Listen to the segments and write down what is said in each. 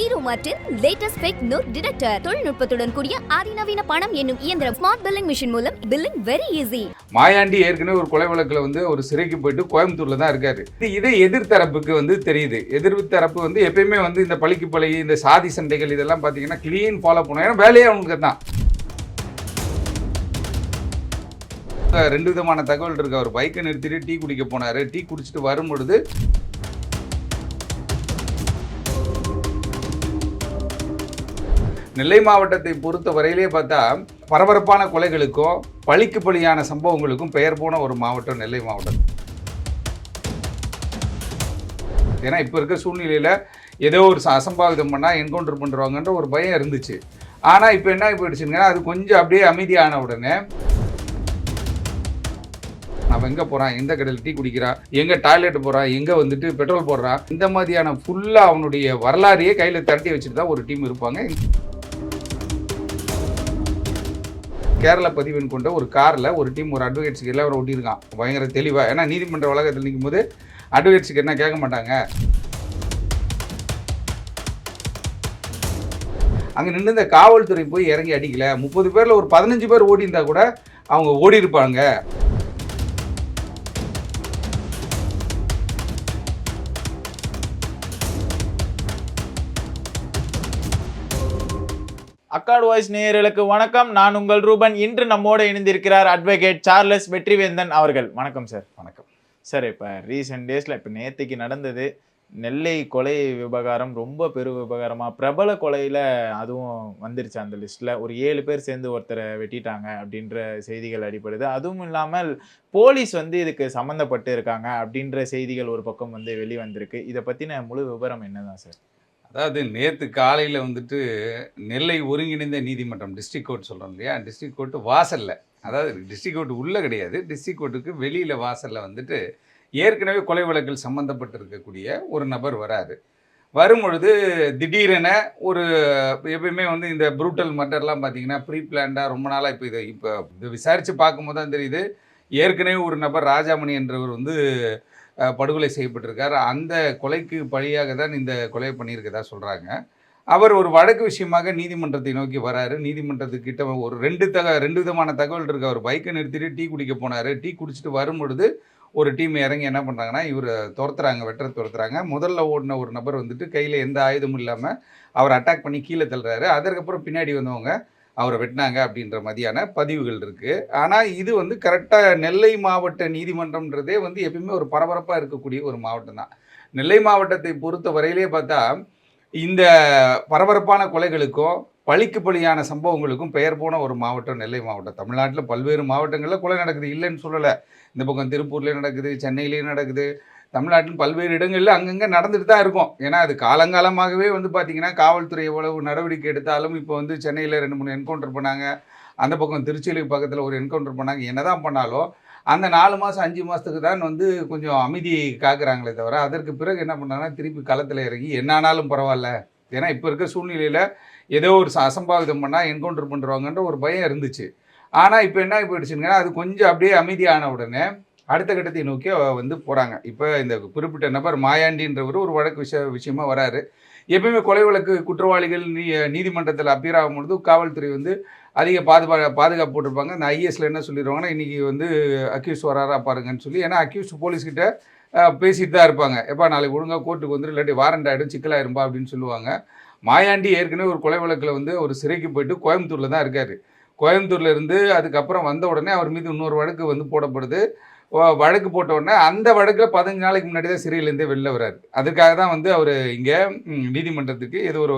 Euro latest fake note detector தொழில்நுட்பத்துடன் கூடிய அதிநவீன பணம் என்னும் இயந்திரம் ஸ்மார்ட் பில்லிங் மிஷின் மூலம் பில்லிங் வெரி ஈஸி மாயாண்டி ஏற்கனவே ஒரு கொலை வழக்கில் வந்து ஒரு சிறைக்கு போயிட்டு கோயம்புத்தூர்ல தான் இருக்காரு. இது இதே எதிர்த்தரப்புக்கு வந்து தெரியுது. எதிர்த்தரப்பு வந்து எப்பயுமே வந்து இந்த பழிக்கு பழகி இந்த சாதி சண்டைகள் இதெல்லாம் பார்த்தீங்கன்னா க்ளீன் ஃபாலோ பண்ணுவோம் ஏன்னா வேலையே அவங்களுக்கு தான் ரெண்டு விதமான தகவல் இருக்கு. அவர் பைக்கை நிறுத்திட்டு டீ குடிக்க போனாரு. டீ குடிச்சிட்டு வரும்பொழுது நெல்லை மாவட்டத்தை பொறுத்த வரையிலே பார்த்தா பரபரப்பான கொலைகளுக்கும் பழிக்கு பழியான சம்பவங்களுக்கும் பெயர் போன ஒரு மாவட்டம் நெல்லை மாவட்டம். ஏன்னா இப்போ இருக்க சூழ்நிலையில் ஏதோ ஒரு அசம்பாவிதம் பண்ணால் என்கவுண்டர் பண்ணுறாங்கன்ற ஒரு பயம் இருந்துச்சு. ஆனால் இப்போ என்ன போயிடுச்சுங்கன்னா அது கொஞ்சம் அப்படியே அமைதியான உடனே அவன் எங்கே போகிறான் எந்த கடையில் டீ குடிக்கிறான் எங்கே டாய்லெட் போகிறான் எங்கே வந்துட்டு பெட்ரோல் போடுறான் இந்த மாதிரியான ஃபுல்லாக அவனுடைய வரலாறையே கையில் திரட்டி வச்சுட்டு தான் ஒரு டீம் இருப்பாங்க. கேரள பதிவெண் கொண்ட ஒரு காரில் ஒரு டீம் ஒரு அட்வொகேட்ஸுக்கு அவரை ஓட்டியிருக்கான் பயங்கர தெளிவாக ஏன்னா நீதிமன்ற வழக்கத்தில் நிற்கும் போது அட்வொகேட்ஸுக்கு என்ன கேட்க மாட்டாங்க? அங்கே நின்று இந்த காவல்துறை போய் இறங்கி அடிக்கல. முப்பது பேரில் ஒரு பதினஞ்சு பேர் ஓடி இருந்தால் கூட அவங்க ஓடி இருப்பாங்க அக்காட் வாய்ஸ் நேயர்களுக்கு வணக்கம். நான் உங்கள் ரூபன். இன்று நம்மோடு இணைந்திருக்கிறார் அட்வொகேட் சார்லஸ் வெற்றிவேந்தன் அவர்கள். வணக்கம் சார் வணக்கம். சார் இப்போ ரீசெண்ட் டேஸில் இப்போ நேற்றுக்கு நடந்தது நெல்லை கொலை விவகாரம் ரொம்ப பெரு விவகாரமாக பிரபல கொலையில் அதுவும் வந்துருச்சு அந்த லிஸ்ட்டில் ஒரு ஏழு பேர் சேர்ந்து ஒருத்தரை வெட்டிட்டாங்க அப்படின்ற செய்திகள் அடிப்படுது அதுவும் இல்லாமல் போலீஸ் வந்து இதுக்கு சம்மந்தப்பட்டு இருக்காங்க அப்படின்ற செய்திகள் ஒரு பக்கம் வந்து வெளிவந்திருக்கு. இதை பற்றின முழு விவரம் என்னதான் சார் அதாவது நேற்று காலையில் வந்துட்டு நெல்லை ஒருங்கிணைந்த நீதிமன்றம் டிஸ்ட்ரிக்ட் கோர்ட் சொல்கிறோம் இல்லையா? டிஸ்ட்ரிக்ட் கோர்ட் வாசலில். அதாவது டிஸ்ட்ரிக்ட் கோர்ட் உள்ளே கிடையாது. டிஸ்ட்ரிக்ட் கோர்ட்டுக்கு வெளியில் வாசலில் வந்துட்டு ஏற்கனவே கொலை வழக்கில் சம்மந்தப்பட்டிருக்கக்கூடிய ஒரு நபர் வராரு. வரும்பொழுது திடீரென ஒரு எப்பயுமே வந்து இந்த ப்ரூட்டல் மர்டர்லாம் பார்த்தீங்கன்னா ப்ரீ பிளான்டாக ரொம்ப நாளாக இப்போ இதை இப்போ இதை விசாரித்து பார்க்கும்போது தான் தெரியுது. ஏற்கனவே ஒரு நபர் ராஜாமணி என்றவர் வந்து படுகொலை செய்யப்பட்டிருக்கார். அந்த கொலைக்கு பழியாக தான் இந்த கொலை பண்ணியிருக்கதா சொல்கிறாங்க அவர் ஒரு வழக்கு விஷயமாக நீதிமன்றத்தை நோக்கி வராரு. நீதிமன்றத்துக்கிட்ட ஒரு ரெண்டு தக ரெண்டு விதமான தகவல் இருக்கு. அவர் பைக்கை நிறுத்திட்டு டீ குடிக்க போனார். டீ குடிச்சிட்டு வரும்பொழுது ஒரு டீம் இறங்கி என்ன பண்ணுறாங்கன்னா இவர் துரத்துறாங்க வெட்டரை துரத்துறாங்க. முதல்ல ஓடின ஒரு நபர் வந்துட்டு கையில் எந்த ஆயுதமும் இல்லாமல் அவர் அட்டாக் பண்ணி கீழே தள்ளுறாரு. அதற்கப்புறம் பின்னாடி வந்தவங்க அவரை வெட்டினாங்க அப்படின்ற மாதிரியான பதிவுகள் இருக்குது ஆனால் இது வந்து கரெக்டாக நெல்லை மாவட்ட நீதிமன்றம்ன்றதே வந்து எப்பயுமே ஒரு பரபரப்பாக இருக்கக்கூடிய ஒரு மாவட்டம் தான். நெல்லை மாவட்டத்தை பொறுத்த வரையிலே பார்த்தா இந்த பரபரப்பான கொலைகளுக்கும் பழிக்கு பலியான சம்பவங்களுக்கும் பெயர் போன ஒரு மாவட்டம் நெல்லை மாவட்டம். தமிழ்நாட்டில் பல்வேறு மாவட்டங்களில் கொலை நடக்குது. இல்லைன்னு சொல்லலை. இந்த பக்கம் திருப்பூர்லேயும் நடக்குது சென்னையிலேயும் நடக்குது. தமிழ்நாட்டில் பல்வேறு இடங்களில் அங்கங்கே நடந்துட்டு தான் இருக்கும். ஏன்னா அது காலங்காலமாகவே வந்து பார்த்திங்கன்னா காவல்துறை எவ்வளவு நடவடிக்கை எடுத்தாலும் இப்போ வந்து சென்னையில் ரெண்டு மூணு என்கவுண்டர் பண்ணாங்க. அந்த பக்கம் திருச்சியிலுக்கு பக்கத்தில் ஒரு என்கவுண்டர் பண்ணாங்க. என்னதான் பண்ணாலும் அந்த நாலு மாதம் அஞ்சு மாதத்துக்கு தான் வந்து கொஞ்சம் அமைதி காக்குறாங்களே தவிர அதற்கு பிறகு என்ன பண்ணாங்கன்னா திருப்பி களத்தில் இறங்கி என்ன ஆனாலும் பரவாயில்ல. ஏன்னா இப்போ இருக்க சூழ்நிலையில் ஏதோ ஒரு அசம்பாவிதம் பண்ணால் என்கவுண்டர் பண்ணுறாங்கன்ற ஒரு பயம் இருந்துச்சு. ஆனால் இப்போ என்ன போயிடுச்சுங்கன்னா அது கொஞ்சம் அப்படியே அமைதியான உடனே அடுத்த கட்டத்தை நோக்கி வந்து போகிறாங்க இப்போ இந்த குறிப்பிட்ட நபர் மாயாண்டின்றவர் ஒரு வழக்கு விஷய விஷயமா வராரு. எப்பயுமே கொலை வழக்கு குற்றவாளிகள் நீ நீதிமன்றத்தில் அப்பீர் ஆகும்பொழுது காவல்துறை வந்து அதிக பாதுபா பாதுகாப்பு போட்டிருப்பாங்க. இந்த ஐஎஸ்ல என்ன சொல்லிடுவாங்கன்னா இன்றைக்கி வந்து அக்யூஸ் வராரா பாருங்கன்னு சொல்லி ஏன்னா அக்யூஸ் போலீஸ்கிட்ட பேசிட்டு தான் இருப்பாங்க. எப்பா நாளைக்கு ஒழுங்காக கோர்ட்டுக்கு வந்துரு இல்லாட்டி வாரண்ட் ஆகிடும் சிக்கலாயிரும்பா அப்படின்னு சொல்லுவாங்க. மாயாண்டி ஏற்கனவே ஒரு கொலை வழக்கில் வந்து ஒரு சிறைக்கு போயிட்டு கோயம்புத்தூரில் தான் இருக்கார். கோயம்புத்தூர்லேருந்து அதுக்கப்புறம் வந்த உடனே அவர் மீது இன்னொரு வழக்கு வந்து போடப்படுது. வழக்கு போட்ட உடனே அந்த வழக்கில் பதினஞ்சு நாளைக்கு முன்னாடி தான் சிறையிலேருந்தே வெளில வராரு அதுக்காக தான் வந்து அவர் இங்கே நீதிமன்றத்துக்கு ஏதோ ஒரு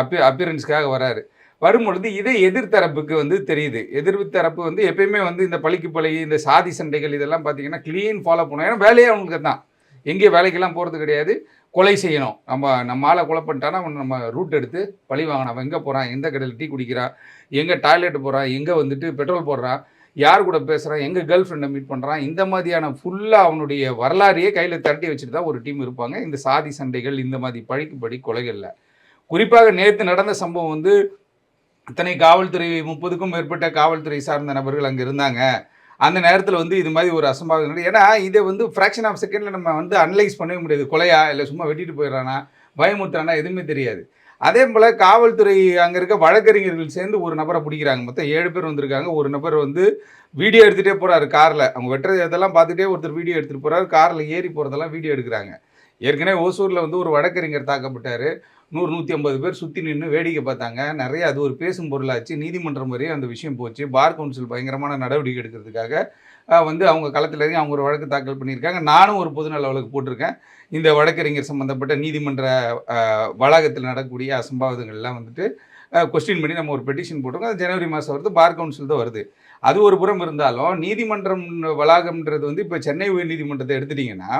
அப்பி அப்பியரன்ஸ்க்காக வராரு வரும்பொழுது இதே எதிர்த்தரப்புக்கு வந்து தெரியுது. எதிர்த்தரப்பு வந்து எப்பயுமே வந்து இந்த பழிக்கு பழகி இந்த சாதி சண்டைகள் இதெல்லாம் பார்த்தீங்கன்னா க்ளீன் ஃபாலோ பண்ணுவோம் ஏன்னா வேலையே அவங்களுக்கு தான் எங்கேயும் வேலைக்கெல்லாம் போகிறது கிடையாது. கொலை செய்யணும். நம்ம நம்ம ஆளை கொலை பண்ணிட்டானா அவன் நம்ம ரூட் எடுத்து பழி வாங்கணும் அவன் எங்கே போகிறான் எந்த கடையில் டீ குடிக்கிறான்? எங்கே டாய்லெட் போகிறான் எங்கே வந்துட்டு பெட்ரோல் போடுறான்? யார் கூட பேசுகிறான் எங்கே கேர்ள் ஃப்ரெண்டை மீட் பண்ணுறான் இந்த மாதிரியான ஃபுல்லாக அவனுடைய வரலாறையே கையில் திரட்டி வச்சுட்டு தான் ஒரு டீம் இருப்பாங்க. இந்த சாதி சண்டைகள் இந்த மாதிரி பழிக்கு படி கொலைகளில். குறிப்பாக நேற்று நடந்த சம்பவம் வந்து இத்தனை காவல்துறை முப்பதுக்கும் மேற்பட்ட காவல்துறை சார்ந்த நபர்கள் அங்கே இருந்தாங்க. அந்த நேரத்தில் வந்து இது மாதிரி ஒரு அசம்பாவிதம் ஏன்னா இதை வந்து ஃப்ராக்ஷன் ஆஃப் செகண்டில் நம்ம வந்து அனலைஸ் பண்ணவே முடியாது. கொலையா? இல்லை சும்மா வெட்டிட்டு போயிடுறானா? பயமுத்துறானா எதுவுமே தெரியாது. அதே போல் காவல்துறை அங்கே இருக்க வழக்கறிஞர்கள் சேர்ந்து ஒரு நபரை பிடிக்கிறாங்க. மொத்தம் ஏழு பேர் வந்திருக்காங்க. ஒரு நபர் வந்து வீடியோ எடுத்துகிட்டே போகிறாரு காரில். அவங்க வெட்டுறது இதெல்லாம் பார்த்துட்டே ஒருத்தர் வீடியோ எடுத்துகிட்டு போகிறாரு காரில் ஏறி போகிறதெல்லாம் வீடியோ எடுக்கிறாங்க. ஏற்கனவே ஓசூரில் வந்து ஒரு வழக்கறிஞர் தாக்கப்பட்டார். நூறு நூற்றி ஐம்பது பேர் சுற்றி நின்று வேடிக்கை பார்த்தாங்க. நிறைய அது ஒரு பேசும் பொருளாச்சு. நீதிமன்றம் வரையும் அந்த விஷயம் போச்சு. பார் கவுன்சில் பயங்கரமான நடவடிக்கை எடுக்கிறதுக்காக வந்து அவங்க களத்தில் இறங்கி அவங்க ஒரு வழக்கு தாக்கல் பண்ணியிருக்காங்க. நானும் ஒரு பொதுநல வழக்கு போட்டிருக்கேன். இந்த வழக்கறிஞர் சம்மந்தப்பட்ட நீதிமன்ற வளாகத்தில் நடக்கக்கூடிய அசம்பாவிதங்கள்லாம் வந்துட்டு கொஸ்டின் பண்ணி நம்ம ஒரு பெட்டிஷன் போட்டிருக்கோம். அது ஜனவரி மாதம் வருது பார் கவுன்சில் தான் வருது. அது ஒரு புறம் இருந்தாலும் நீதிமன்றம் வளாகம்ன்றது வந்து இப்போ சென்னை உயர் நீதிமன்றத்தை எடுத்துட்டிங்கன்னா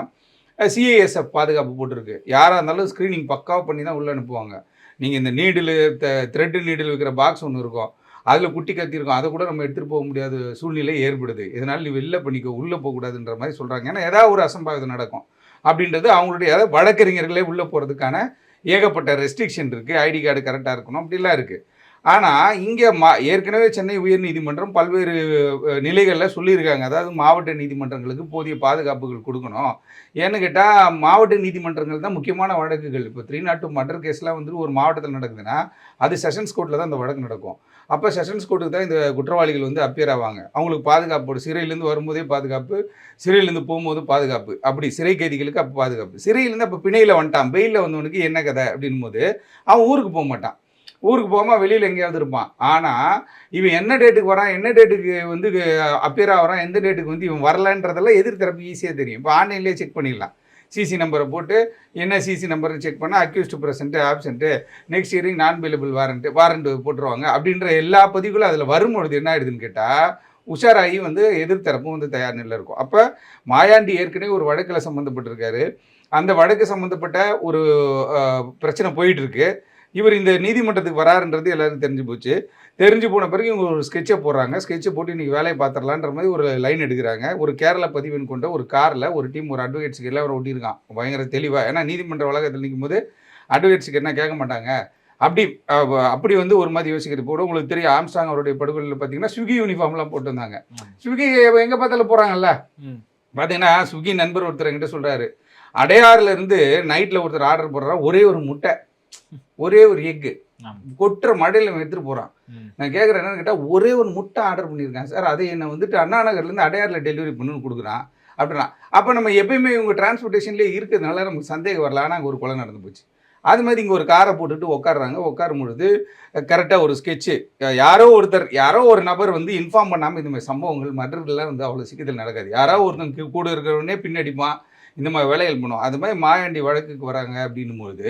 சிஐஎஸ்எஃப் பாதுகாப்பு போட்டிருக்கு. யாராக இருந்தாலும் ஸ்க்ரீனிங் பக்காவாக பண்ணி தான் உள்ளே அனுப்புவாங்க. நீங்கள் இந்த நீடில் த்ரெட்டு நீடில் வைக்கிற பாக்ஸ் ஒன்று இருக்கும். அதில் குட்டி கத்தி இருக்கும். அதை கூட நம்ம எடுத்துகிட்டு போக முடியாத சூழ்நிலை ஏற்படுது. இதனால் நீ வெளில பண்ணிக்கோ உள்ளே போகக்கூடாதுன்ற மாதிரி சொல்கிறாங்க ஏன்னா ஏதாவது ஒரு அசம்பாவிதம் நடக்கும். அப்படின்றது அவங்களுடைய வழக்கறிஞர்களே உள்ளே போகிறதுக்கான ஏகப்பட்ட ரெஸ்ட்ரிக்ஷன் இருக்குது ஐடி கார்டு கரெக்டாக இருக்கணும் அப்படிலாம் இருக்குது ஆனால் இங்கே மா ஏற்கனவே சென்னை உயர் நீதிமன்றம் பல்வேறு நிலைகளில் சொல்லியிருக்காங்க. அதாவது மாவட்ட நீதிமன்றங்களுக்கு போதிய பாதுகாப்புகள் கொடுக்கணும். ஏன்னு கேட்டால் மாவட்ட நீதிமன்றங்கள் தான் முக்கியமான வழக்குகள். இப்போ த்ரீ நாட் டூ மர்டர் கேஸ்லாம் வந்து ஒரு மாவட்டத்தில் நடக்குதுன்னா அது செஷன்ஸ் கோர்ட்டில் தான் அந்த வழக்கு நடக்கும். அப்போ செஷன்ஸ் கோர்ட்டுக்கு தான் இந்த குற்றவாளிகள் வந்து அப்பியர் ஆவாங்க. அவங்களுக்கு பாதுகாப்பு சிறையிலேருந்து வரும்போதே பாதுகாப்பு சிறையிலேருந்து போகும்போது பாதுகாப்பு. அப்படி சிறை கைதிகளுக்கு அப்போ பாதுகாப்பு. சிறையிலேருந்து அப்போ பிணையில் வந்துட்டான். பெயிலில் வந்தவனுக்கு என்ன கதை? அப்படின்னும் போது அவன் ஊருக்கு போக மாட்டான். ஊருக்கு போகாமல் வெளியில் எங்கேயாவது இருப்பான். ஆனால் இவன் என்ன டேட்டுக்கு வரான் என்ன டேட்டுக்கு வந்து அப்பியர் ஆகிறான் எந்த டேட்டுக்கு வந்து இவன் வரலன்றதெல்லாம் எதிர்த்தரப்பு ஈஸியாக தெரியும். இப்போ ஆன்லைன்லேயே செக் பண்ணிடலாம். சிசி நம்பரை போட்டு என்ன சிசி நம்பரை செக் பண்ணால் accused present absent next hearing non available warrant warrant போட்டுருவாங்க. அப்படின்ற எல்லா பதிவுகளும் அதில் வரும்பொழுது என்ன ஆயிடுதுன்னு கேட்டால் உஷாராகி வந்து எதிர்த்தரப்பும் வந்து தயார் நிலையில் இருக்கும். அப்போ மாயாண்டி ஏற்கனவே ஒரு வழக்கில் சம்மந்தப்பட்டிருக்காரு அந்த வழக்கு சம்மந்தப்பட்ட ஒரு பிரச்சனை போயிட்டுருக்கு இவர் இந்த நீதிமன்றத்துக்கு வராருன்றது எல்லாருக்கும் தெரிஞ்சு போச்சு. தெரிஞ்சு போன பிறகு இவங்க ஒரு ஸ்கெட்சை போடுறாங்க. ஸ்கெட்சை போட்டு இன்றைக்கி வேலையை பார்த்துடலான்ற மாதிரி ஒரு லைன் எடுக்கிறாங்க. ஒரு கேரள பதிவெண் கொண்ட ஒரு காரில் ஒரு டீம் ஒரு அட்வொகேட்ஸுக்கு எல்லாம் அவர் ஒட்டியிருக்கான் பயங்கர தெளிவாக ஏன்னா நீதிமன்ற வளாகத்தில் நிற்கும் போது அட்வொகேட்ஸுக்கு என்ன கேட்க மாட்டாங்க. அப்படி அப்படி வந்து ஒரு மாதிரி யோசிக்கிறது. கூட உங்களுக்கு தெரியும் ஆம்ஸ்டாங் அவருடைய படுகொலையில் பார்த்தீங்கன்னா ஸ்விக்கி யூனிஃபார்ம்லாம் போட்டு வந்தாங்க. ம். ஸ்விக்கி எங்கே பார்த்தாலும் போகிறாங்கல்ல. பார்த்தீங்கன்னா ஸ்விக்கி நண்பர் ஒருத்தர் என்கிட்ட சொல்கிறாரு அடையாறுல இருந்து நைட்டில் ஒருத்தர் ஆர்டர் போடுறா ஒரே ஒரு முட்டை. ஒரே ஒரு எக்கு. கொட்டுற மடையில் அவன் எடுத்துகிட்டு போகிறான். நான் கேட்குறேன் என்னன்னு கேட்டால் ஒரே ஒரு முட்டை ஆர்டர் பண்ணியிருக்கேன் சார். அதை என்னை வந்துட்டு அண்ணா நகர்லேருந்து அடையாறில் டெலிவரி பண்ணுன்னு கொடுக்குறான். அப்படின்னா அப்போ நம்ம எப்பயுமே இவங்க டிரான்ஸ்போர்ட்டேஷன்லேயே இருக்கிறதுனால நமக்கு சந்தேகம் வரல. ஆனால் அங்கே ஒரு கொலை நடந்து போச்சு. அது மாதிரி இங்கே ஒரு காரை போட்டுட்டு உட்காடுறாங்க உட்காரும் பொழுது கரெக்டாக ஒரு ஸ்கெட்சு யாரோ ஒருத்தர் யாரோ ஒரு நபர் வந்து இன்ஃபார்ம் பண்ணாமல் இந்த மாதிரி சம்பவங்கள் மற்றர்கள்லாம் வந்து அவ்வளோ சீக்கிரத்தில் நடக்காது. யாரோ ஒருத்தங்க கூட இருக்கிறவனே பின்னடிப்பான். இந்த மாதிரி வேலைகள் பண்ணுவோம் அது மாதிரி மாயாண்டி வழக்குக்கு வராங்க அப்படின்னும் பொழுது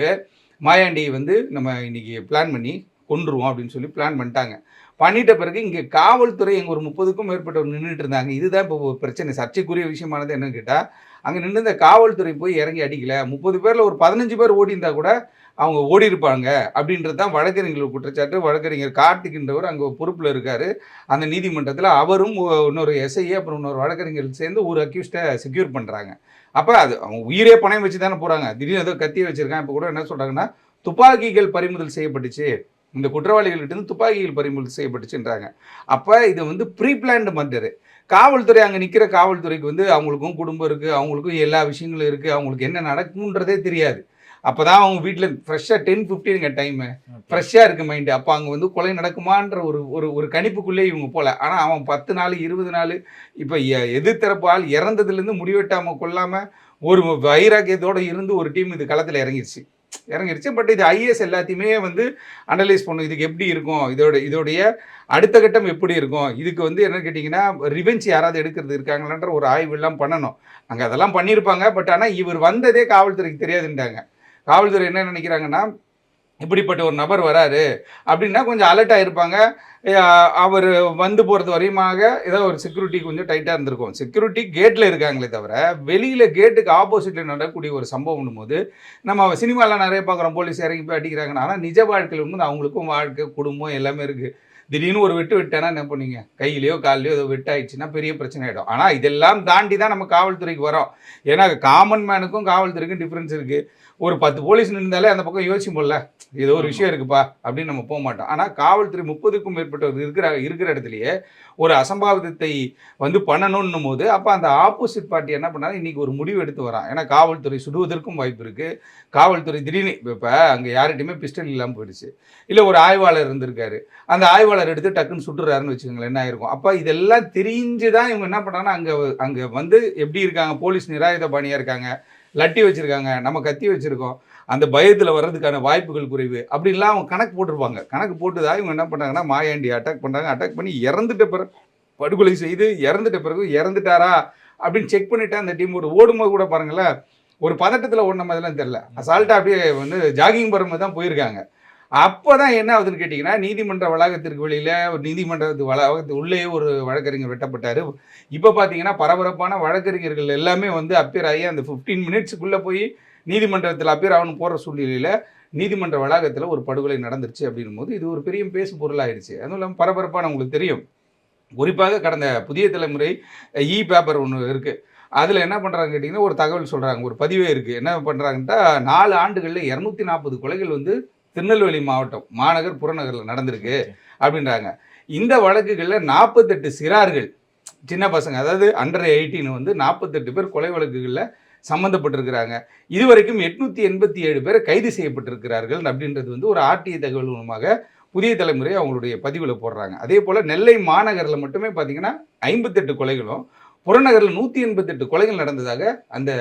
மாயாண்டியை வந்து நம்ம இன்றைக்கி பிளான் பண்ணி கொண்டுருவோம் அப்படின்னு சொல்லி பிளான் பண்ணிட்டாங்க. பண்ணிட்ட பிறகு இங்கே காவல்துறை எங்கள் ஒரு முப்பதுக்கும் மேற்பட்டவர் நின்றுட்டு இருந்தாங்க. இதுதான் இப்போ ஒரு பிரச்சனை. சர்ச்சைக்குரிய விஷயமானது என்னன்னு கேட்டால் அங்கே நின்று இந்த காவல்துறை போய் இறங்கி அடிக்கல. முப்பது பேரில் ஒரு பதினஞ்சு பேர் ஓடி இருந்தால் கூட அவங்க ஓடி இருப்பாங்க அப்படின்றது தான் வழக்கறிஞர்கள் குற்றச்சாட்டு. வழக்கறிஞர் கார்த்திக்ன்றவர் அங்கே பொறுப்பில் இருக்கார். அந்த நீதிமன்றத்தில் அவரும் இன்னொரு எஸ்ஐ அப்புறம் இன்னொரு வழக்கறிஞர் சேர்ந்து ஒரு அக்யூஸ்டை செக்யூர் பண்ணுறாங்க அப்போ அது அவங்க உயிரே பணம் வச்சு தானே போகிறாங்க திடீர்னு ஏதோ கத்தி வச்சுருக்கான். இப்போ கூட என்ன சொல்கிறாங்கன்னா துப்பாக்கிகள் பறிமுதல் செய்யப்பட்டுச்சு. இந்த குற்றவாளிகள்கிட்ட துப்பாக்கிகள் பறிமுதல் செய்யப்பட்டுச்சுன்றாங்க. அப்போ இது வந்து ப்ரீ பிளான்டு மர்டரு காவல்துறை அங்கே நிற்கிற காவல்துறைக்கு வந்து அவங்களுக்கும் குடும்பம் இருக்குது அவங்களுக்கும் எல்லா விஷயங்களும் இருக்குது அவங்களுக்கு என்ன நடக்கும்ன்றதே தெரியாது. அப்போ தான் அவங்க வீட்டில் ஃப்ரெஷ்ஷாக டென் ஃபிஃப்டினுங்க டைமு. ஃப்ரெஷ்ஷாக இருக்குது மைண்டு அப்போ அங்கே வந்து கொலை நடக்குமான்ற ஒரு ஒரு ஒரு கணிப்புக்குள்ளே இவங்க போகல ஆனால் அவன் பத்து நாள் இருபது நாள் இப்போ எதிர்த்தரப்பு ஆள் இறந்ததுலேருந்து முடிவெட்டாமல் கொல்லாமல் ஒரு வைராக்கியத்தோடு இருந்து ஒரு டீம் இது களத்தில் இறங்கிருச்சு. இறங்கிருச்சு. பட் இது ஐஏஎஸ் எல்லாத்தையுமே வந்து அனலைஸ் பண்ணும். இதுக்கு எப்படி இருக்கும்? இதோட இதோடைய அடுத்த கட்டம் எப்படி இருக்கும்? இதுக்கு வந்து என்ன கேட்டிங்கன்னா ரிவெஞ்ச் யாராவது எடுக்கிறது இருக்காங்களான்ற ஒரு ஆய்வு எல்லாம் பண்ணணும். அங்கே அதெல்லாம் பண்ணியிருப்பாங்க பட் ஆனால் இவர் வந்ததே காவல்துறைக்கு தெரியாதுன்ட்டாங்க. காவல்துறை என்ன நினைக்கிறாங்கன்னா இப்படிப்பட்ட ஒரு நபர் வராரு அப்படின்னா கொஞ்சம் அலர்ட்டாக இருப்பாங்க. அவர் வந்து போகிறது வரையுமாக ஏதோ ஒரு செக்யூரிட்டி கொஞ்சம் டைட்டாக இருந்திருக்கும். செக்யூரிட்டி கேட்டில் இருக்காங்களே தவிர வெளியில் கேட்டுக்கு ஆப்போசிட்டில் நடக்கக்கூடிய ஒரு சம்பவம்னும் போது நம்ம சினிமாலாம் நிறைய பார்க்குறோம். போலீஸ் இறங்கி போய் அடிக்கிறாங்கன்னா. ஆனால் நிஜ வாழ்க்கையில் வந்து அவங்களுக்கும் வாழ்க்கை குடும்பம் எல்லாமே இருக்குது திடீர்னு ஒரு வெட்டு விட்டேன்னா என்ன பண்ணீங்க? கையிலையோ கால்லையோ ஏதோ வெட்டாயிடுச்சுன்னா பெரிய பிரச்சனை ஆகிடும் ஆனால் இதெல்லாம் தாண்டி தான் நம்ம காவல்துறைக்கு வரோம். ஏன்னா காமன் மேனுக்கும் காவல்துறைக்கும் டிஃப்ரென்ஸ் இருக்குது ஒரு பத்து போலீஸ் நின்றாலே அந்த பக்கம் யோசிச்சு போடல ஏதோ ஒரு விஷயம் இருக்குப்பா அப்படின்னு நம்ம போக மாட்டோம். ஆனால் காவல்துறை முப்பதுக்கும் மேற்பட்டவர் இருக்கிற இருக்கிற இடத்துலயே ஒரு அசம்பாவிதத்தை வந்து பண்ணணும்னும் போது அப்போ அந்த ஆப்போசிட் பார்ட்டி என்ன பண்ணாலும் இன்றைக்கி ஒரு முடிவு எடுத்து வரான். ஏன்னா காவல்துறை சுடுவதற்கும் வாய்ப்பு இருக்குது காவல்துறை திடீர்னு இப்போ அங்கே யார்கிட்டையுமே பிஸ்டல் இல்லாமல் போயிடுச்சு. இல்லை ஒரு ஆய்வாளர் இருந்திருக்காரு. அந்த ஆய்வாளர் எடுத்து டக்குன்னு சுட்டுறாருன்னு வச்சுக்கோங்களேன் என்ன ஆயிருக்கும்? அப்போ இதெல்லாம் தெரிஞ்சு தான் இவங்க என்ன பண்ணுறாங்கன்னா அங்கே அங்கே வந்து எப்படி இருக்காங்க? போலீஸ் நிராயுத பாணியாக இருக்காங்க. லட்டி வச்சுருக்காங்க நம்ம கத்தி வச்சுருக்கோம். அந்த பயத்தில் வர்றதுக்கான வாய்ப்புகள் குறைவு. அப்படின்லாம் அவங்க கணக்கு போட்டிருப்பாங்க. கணக்கு போட்டுதா இவங்க என்ன பண்ணுறாங்கன்னா மாயாண்டி அட்டாக் பண்ணுறாங்க அட்டாக் பண்ணி இறந்துட்ட பிறகு படுகொலை செய்து இறந்துட்ட பிறகு இறந்துட்டாரா அப்படின்னு செக் பண்ணிட்டு அந்த டீம் ஒரு ஓடும்போது கூட பாருங்களேன் ஒரு பதட்டத்தில் ஓடின மாதிரிலாம் தெரில அசால்ட்டாக அப்படியே வந்து ஜாகிங் போகிற மாதிரி தான் போயிருக்காங்க. அப்போ தான் என்ன ஆகுதுன்னு கேட்டிங்கன்னா நீதிமன்ற வளாகத்திற்கு வெளியில் ஒரு நீதிமன்றத்து வளாகத்து உள்ளே ஒரு வழக்கறிஞர் வெட்டப்பட்டார். இப்போ பார்த்தீங்கன்னா பரபரப்பான வழக்கறிஞர்கள் எல்லாமே வந்து அப்பியர் ஆகி அந்த ஃபிஃப்டீன் மினிட்ஸுக்குள்ளே போய் நீதிமன்றத்தில் அப்பியர் ஆகணும் போகிற சூழ்நிலையில் நீதிமன்ற வளாகத்தில் ஒரு படுகொலை நடந்துருச்சு அப்படின்னும் போது இது ஒரு பெரிய பேசு பொருளாகிடுச்சு அதுவும் இல்லாமல் பரபரப்பான உங்களுக்கு தெரியும். குறிப்பாக கடந்த புதிய தலைமுறை e இ பேப்பர் ஒன்று இருக்குது அதில் என்ன பண்ணுறாங்க கேட்டிங்கன்னா ஒரு தகவல் சொல்கிறாங்க ஒரு பதிவே இருக்குது என்ன பண்ணுறாங்கன்ட்டா நாலு ஆண்டுகளில் இரநூத்தி நாற்பது கொலைகள் வந்து திருநெல்வேலி மாவட்டம் மாநகர் புறநகரில் நடந்திருக்கு அப்படின்றாங்க. இந்த வழக்குகளில் நாற்பத்தெட்டு சிறார்கள் சின்ன பசங்க அதாவது அண்டர் எயிட்டீன் வந்து நாற்பத்தெட்டு பேர் கொலை வழக்குகளில் சம்மந்தப்பட்டிருக்கிறாங்க இதுவரைக்கும் எட்நூற்றி எண்பத்தி ஏழு பேர் கைது செய்யப்பட்டிருக்கிறார்கள் அப்படின்றது வந்து ஒரு ஆர்டிஐ தகவல் மூலமாக புதிய தலைமுறை அவங்களுடைய பதிவில் போடுறாங்க. அதே போல் நெல்லை மாநகரில் மட்டுமே பார்த்தீங்கன்னா ஐம்பத்தெட்டு கொலைகளும் புறநகரில் நூற்றி எண்பத்தெட்டு கொலைகள் நடந்ததாக அந்த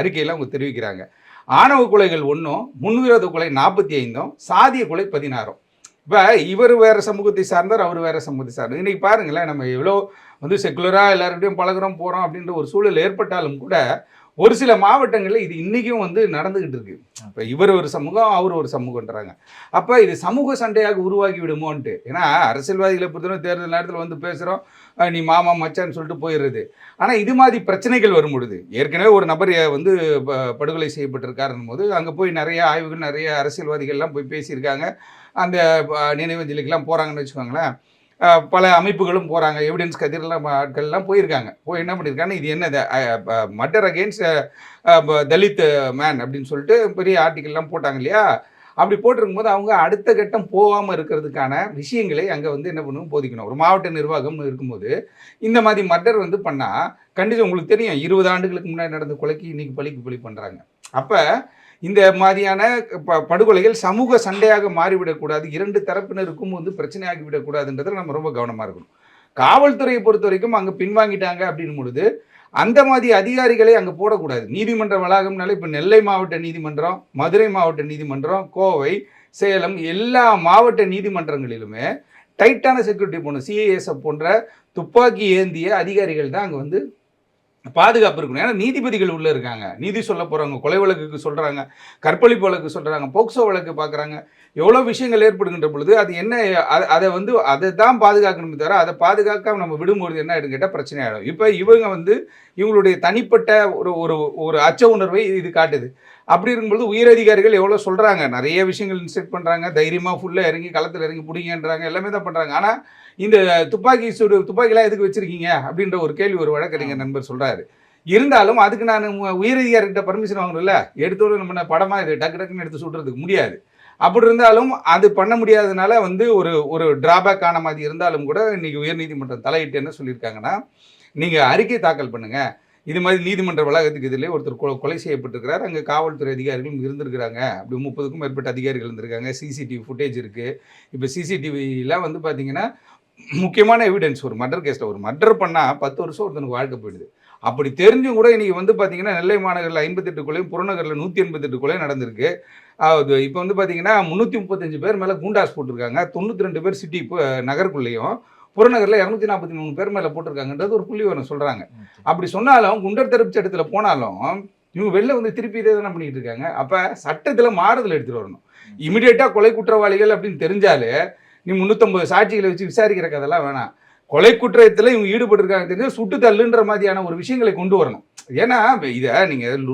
அறிக்கையில் அவங்க தெரிவிக்கிறாங்க. ஆணவ கொலைகள் ஒன்றும் முன்விரோத கொலை நாற்பத்தி ஐந்தும் சாதிய கொலை பதினாறும். இப்போ இவர் வேறு சமூகத்தை சார்ந்தார் அவர் வேறு சமூகத்தை சார்ந்தார். இன்றைக்கி பாருங்களேன் நம்ம எவ்வளோ வந்து செக்குலராக எல்லாருக்கிட்டையும் பழகுறோம் போகிறோம் அப்படின்ற ஒரு சூழல் ஏற்பட்டாலும் கூட ஒரு சில மாவட்டங்களில் இது இன்றைக்கும் வந்து நடந்துக்கிட்டு இருக்கு. இப்போ இவர் ஒரு சமூகம் அவர் ஒரு சமூகன்றாங்க அப்போ இது சமூக சண்டையாக உருவாக்கி விடுமோன்ட்டு ஏன்னா அரசியல்வாதிகளை பொறுத்தவரை தேர்தல் நேரத்தில் வந்து பேசுகிறோம் நீ மாமா மச்சான்னு சொல்லிட்டு போயிடுறது. ஆனால் இது மாதிரி பிரச்சனைகள் வரும் பொழுது ஏற்கனவே ஒரு நபர் வந்து ப- படுகொலை செய்யப்பட்டிருக்காருன்னும் போது அங்கே போய் நிறைய ஆய்வுகள் நிறைய அரசியல்வாதிகள்லாம் போய் பேசியிருக்காங்க. அந்த நினைவஞ்சலிக்கெல்லாம் போகிறாங்கன்னு வச்சுக்கோங்களேன். பல அமைப்புகளும் போகிறாங்க எவிடன்ஸ் கதிரெல்லாம் ஆட்கள்லாம் போயிருக்காங்க. போய் என்ன பண்ணியிருக்காங்க இது என்னது? மட்டர் அகேன்ஸ்ட் தலித் மேன் அப்படின்னு சொல்லிட்டு பெரிய ஆர்டிக்கல்லாம் போட்டாங்க இல்லையா? அப்படி போட்டிருக்கும்போது அவங்க அடுத்த கட்டம் போகாமல் இருக்கிறதுக்கான விஷயங்களை அங்கே வந்து என்ன பண்ணணும் போதிக்கணும். ஒரு மாவட்ட நிர்வாகம்னு இருக்கும்போது இந்த மாதிரி மர்டர் வந்து பண்ணால் கண்டிப்பாக உங்களுக்கு தெரியும். இருபது ஆண்டுகளுக்கு முன்னாடி நடந்த கொலைக்கு இன்னைக்கு பழிக்கு பழி பண்ணுறாங்க அப்போ இந்த மாதிரியான ப படுகொலைகள் சமூக சண்டையாக மாறிவிடக்கூடாது. இரண்டு தரப்பினருக்கும் வந்து பிரச்சனையாகி விடக்கூடாதுன்றதில் நம்ம ரொம்ப கவனமாக இருக்கணும். காவல்துறையை பொறுத்த வரைக்கும் அங்கே பின்வாங்கிட்டாங்க அப்படின் பொழுது அந்த மாதிரி அதிகாரிகளை அங்கே போடக்கூடாது. நீதிமன்ற வளாகம்னால இப்போ நெல்லை மாவட்ட நீதிமன்றம் மதுரை மாவட்ட நீதிமன்றம் கோவை சேலம் எல்லா மாவட்ட நீதிமன்றங்களிலுமே டைட்டான செக்யூரிட்டி போன சிஏஎஸ்எஃப் போன்ற துப்பாக்கி ஏந்திய அதிகாரிகள் தான் அங்கே வந்து பாதுகாப்பு இருக்கணும். ஏன்னா நீதிபதிகள் உள்ளே இருக்காங்க. நீதி சொல்ல போகிறாங்க கொலை வழக்குக்கு சொல்கிறாங்க கற்பழிப்பு வழக்கு சொல்கிறாங்க போக்சோ வழக்கு பார்க்குறாங்க எவ்வளோ விஷயங்கள் ஏற்படுகின்ற பொழுது அது என்ன அதை வந்து அதை தான் பாதுகாக்கணுமே தவிர அதை பாதுகாக்காம நம்ம விடும்போது என்ன ஆயிடும் கேட்டால் பிரச்சனை ஆகிடும் இப்போ இவங்க வந்து இவங்களுடைய தனிப்பட்ட ஒரு ஒரு ஒரு அச்ச உணர்வை இது காட்டுது. அப்படி இருக்கும்பொழுது உயரதிகாரிகள் எவ்வளோ சொல்கிறாங்க நிறைய விஷயங்கள் இன்ஸ்ட்ரக்ட் பண்ணுறாங்க தைரியமாக ஃபுல்லாக இறங்கி களத்தில் இறங்கி பிடிங்கன்றாங்க. எல்லாமே தான் பண்ணுறாங்க ஆனால் இந்த துப்பாக்கி சூடு துப்பாக்கிலாம் எதுக்கு வச்சிருக்கீங்க? அப்படின்ற ஒரு கேள்வி ஒரு வழக்கறிஞர் நண்பர் சொல்கிறாரு இருந்தாலும் அதுக்கு நான் உயரதிகாரிகிட்ட பர்மிஷன் வாங்கணும்ல? எடுத்தோடு நம்ம படமாக இது டக்கு டக்குன்னு எடுத்து சுடுறதுக்கு முடியாது. அப்படி இருந்தாலும் அது பண்ண முடியாதனால வந்து ஒரு ஒரு டிராபேக் ஆன மாதிரி இருந்தாலும் கூட இன்னைக்கு உயர்நீதிமன்றம் தலையிட்டு என்ன சொல்லியிருக்காங்கன்னா நீங்கள் அறிக்கை தாக்கல் பண்ணுங்க. இது மாதிரி நீதிமன்ற வளாகத்துக்கு இதிலே ஒருத்தர் கொ- கொலை செய்யப்பட்டிருக்கிறார். அங்கே காவல்துறை அதிகாரிகளும் இருந்திருக்கிறாங்க. அப்படி முப்பதுக்கும் மேற்பட்ட அதிகாரிகள் இருந்திருக்காங்க. சிசிடிவி ஃபுட்டேஜ் இருக்குது இப்போ சிசிடிவிலாம் வந்து பார்த்தீங்கன்னா முக்கியமான எவிடன்ஸ் ஒரு மர்டர் கேஸில் ஒரு மர்டர் பண்ணால் பத்து வருஷம் ஒருத்தனுக்கு வாழ்க்கை போயிடுது. அப்படி தெரிஞ்சும் கூட இன்னைக்கு வந்து பார்த்தீங்கன்னா நெல்லை மாநகரில் ஐம்பத்தெட்டு கொலையும் புறநகரில் நூற்றி எண்பத்தெட்டு கொலையும் நடந்திருக்கு. அது இப்போ வந்து பார்த்தீங்கன்னா முந்நூற்றி முப்பத்தஞ்சு பேர் மேலே கூண்டாஸ் போட்டிருக்காங்க. தொண்ணூற்றி ரெண்டு பேர் சிட்டி நகருக்குள்ளேயும் புறநகரில் இரநூத்தி நாற்பத்தி மூணு பேர் மேலே போட்டிருக்காங்கன்றது ஒரு புள்ளி வரும் சொல்கிறாங்க அப்படி சொன்னாலும் குண்டர் தடுப்பு சட்டத்தில் போனாலும் இவங்க வெளில வந்து திருப்பி இதே தானே பண்ணிட்டு இருக்காங்க. அப்போ சட்டத்தில் மாறுதல் எடுத்துகிட்டு வரணும். இமிடியேட்டாக கொலை குற்றவாளிகள் அப்படின்னு தெரிஞ்சாலே நீ முந்நூற்றம்பது சாட்சிகளை வச்சு விசாரிக்கிற கதெல்லாம் வேணாம். கொலை குற்றத்தில் இவங்க ஈடுபட்டிருக்காங்க தெரிஞ்சு சுட்டு தள்ளுன்ற மாதிரியான ஒரு விஷயங்களை கொண்டு வரணும். ஏன்னா இதை நீங்கள்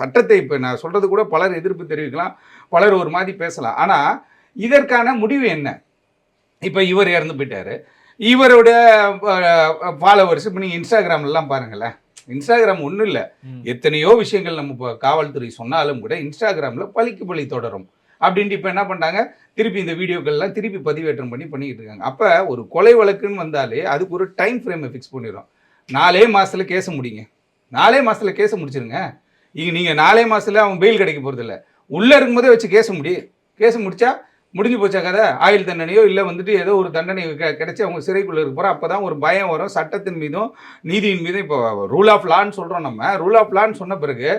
சட்டத்தை இப்போ நான் சொல்கிறது கூட பலர் எதிர்ப்பு தெரிவிக்கலாம் பலர் ஒரு மாதிரி பேசலாம். ஆனால் இதற்கான முடிவு என்ன? இப்போ இவர் இறந்து போயிட்டாரு. இவரோட ஃபாலோவர்ஸ் இப்போ நீங்கள் இன்ஸ்டாகிராம்லாம் பாருங்களேன். இன்ஸ்டாகிராம் ஒன்றும் இல்லை. எத்தனையோ விஷயங்கள் நம்ம இப்போ காவல்துறை சொன்னாலும் கூட இன்ஸ்டாகிராமில் பழிக்கு பழி தொடரும். அப்படின்ட்டு இப்போ என்ன பண்ணிட்டாங்க? திருப்பி இந்த வீடியோக்கள்லாம் திருப்பி பதிவேற்றம் பண்ணி பண்ணிக்கிட்டு இருக்காங்க. அப்போ ஒரு கொலை வழக்குன்னு வந்தாலே அதுக்கு ஒரு டைம் ஃப்ரேமை ஃபிக்ஸ் பண்ணிடுறோம். நாலே மாதத்தில் கேச முடிங்க. நாலே மாதத்தில் கேஸை முடிச்சிருங்க. இங்கே நீங்கள் நாலே மாதத்தில் அவன் பெயில் கிடைக்க போகிறதில்ல உள்ளே இருக்கும்போதே வச்சு கேஸ முடி கேஸை முடிச்சா முடிஞ்சு போச்சா கதை? ஆயுள் தண்டனையோ இல்லை வந்துட்டு ஏதோ ஒரு தண்டனை கெ- கிடைச்சி அவங்க சிறைக்குள்ளே இருக்க போகிறோம் அப்போ தான் ஒரு பயம் வரும். சட்டத்தின் மீதும் நீதியின் மீதும் இப்போ ரூல் ஆஃப் லான்னு சொல்கிறோம் நம்ம. ரூல் ஆஃப் லான்னு சொன்ன பிறகு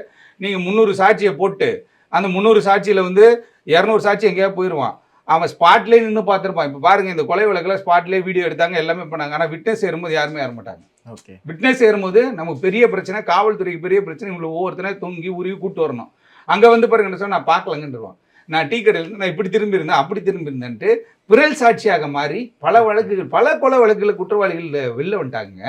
நீங்கள் முந்நூறு சாட்சியை போட்டு அந்த முந்நூறு சாட்சியில் வந்து இரநூறு சாட்சி எங்கேயாவது போயிடுவான் அவன் ஸ்பாட்லேயே நின்று பார்த்துருப்பான். இப்போ பாருங்க இந்த கொலை வழக்கில் ஸ்பாட்லேயே வீடியோ எடுத்தாங்க எல்லாமே பண்ணாங்க. ஆனால் விட்னஸ் ஏறும்போது யாருமே ஏற மாட்டாங்க ஓகே. விட்னஸ் ஏறும்போது நமக்கு பெரிய பிரச்சனை காவல்துறைக்கு பெரிய பிரச்சனை இவங்களை ஒவ்வொருத்தனே தொங்கி உருவி கூட்டு வரணும். அங்கே வந்து பாருங்க என்ன நான் பார்க்கலங்கன்றுவான். நான் டீ கடையில் நான் இப்படி திரும்பி இருந்தேன் அப்படி திரும்பி இருந்தேன்ட்டு பிறல் சாட்சியாக மாறி பல வழக்குகள் பல கொலை வழக்குகளில் குற்றவாளிகள் வெளில வந்துட்டாங்க.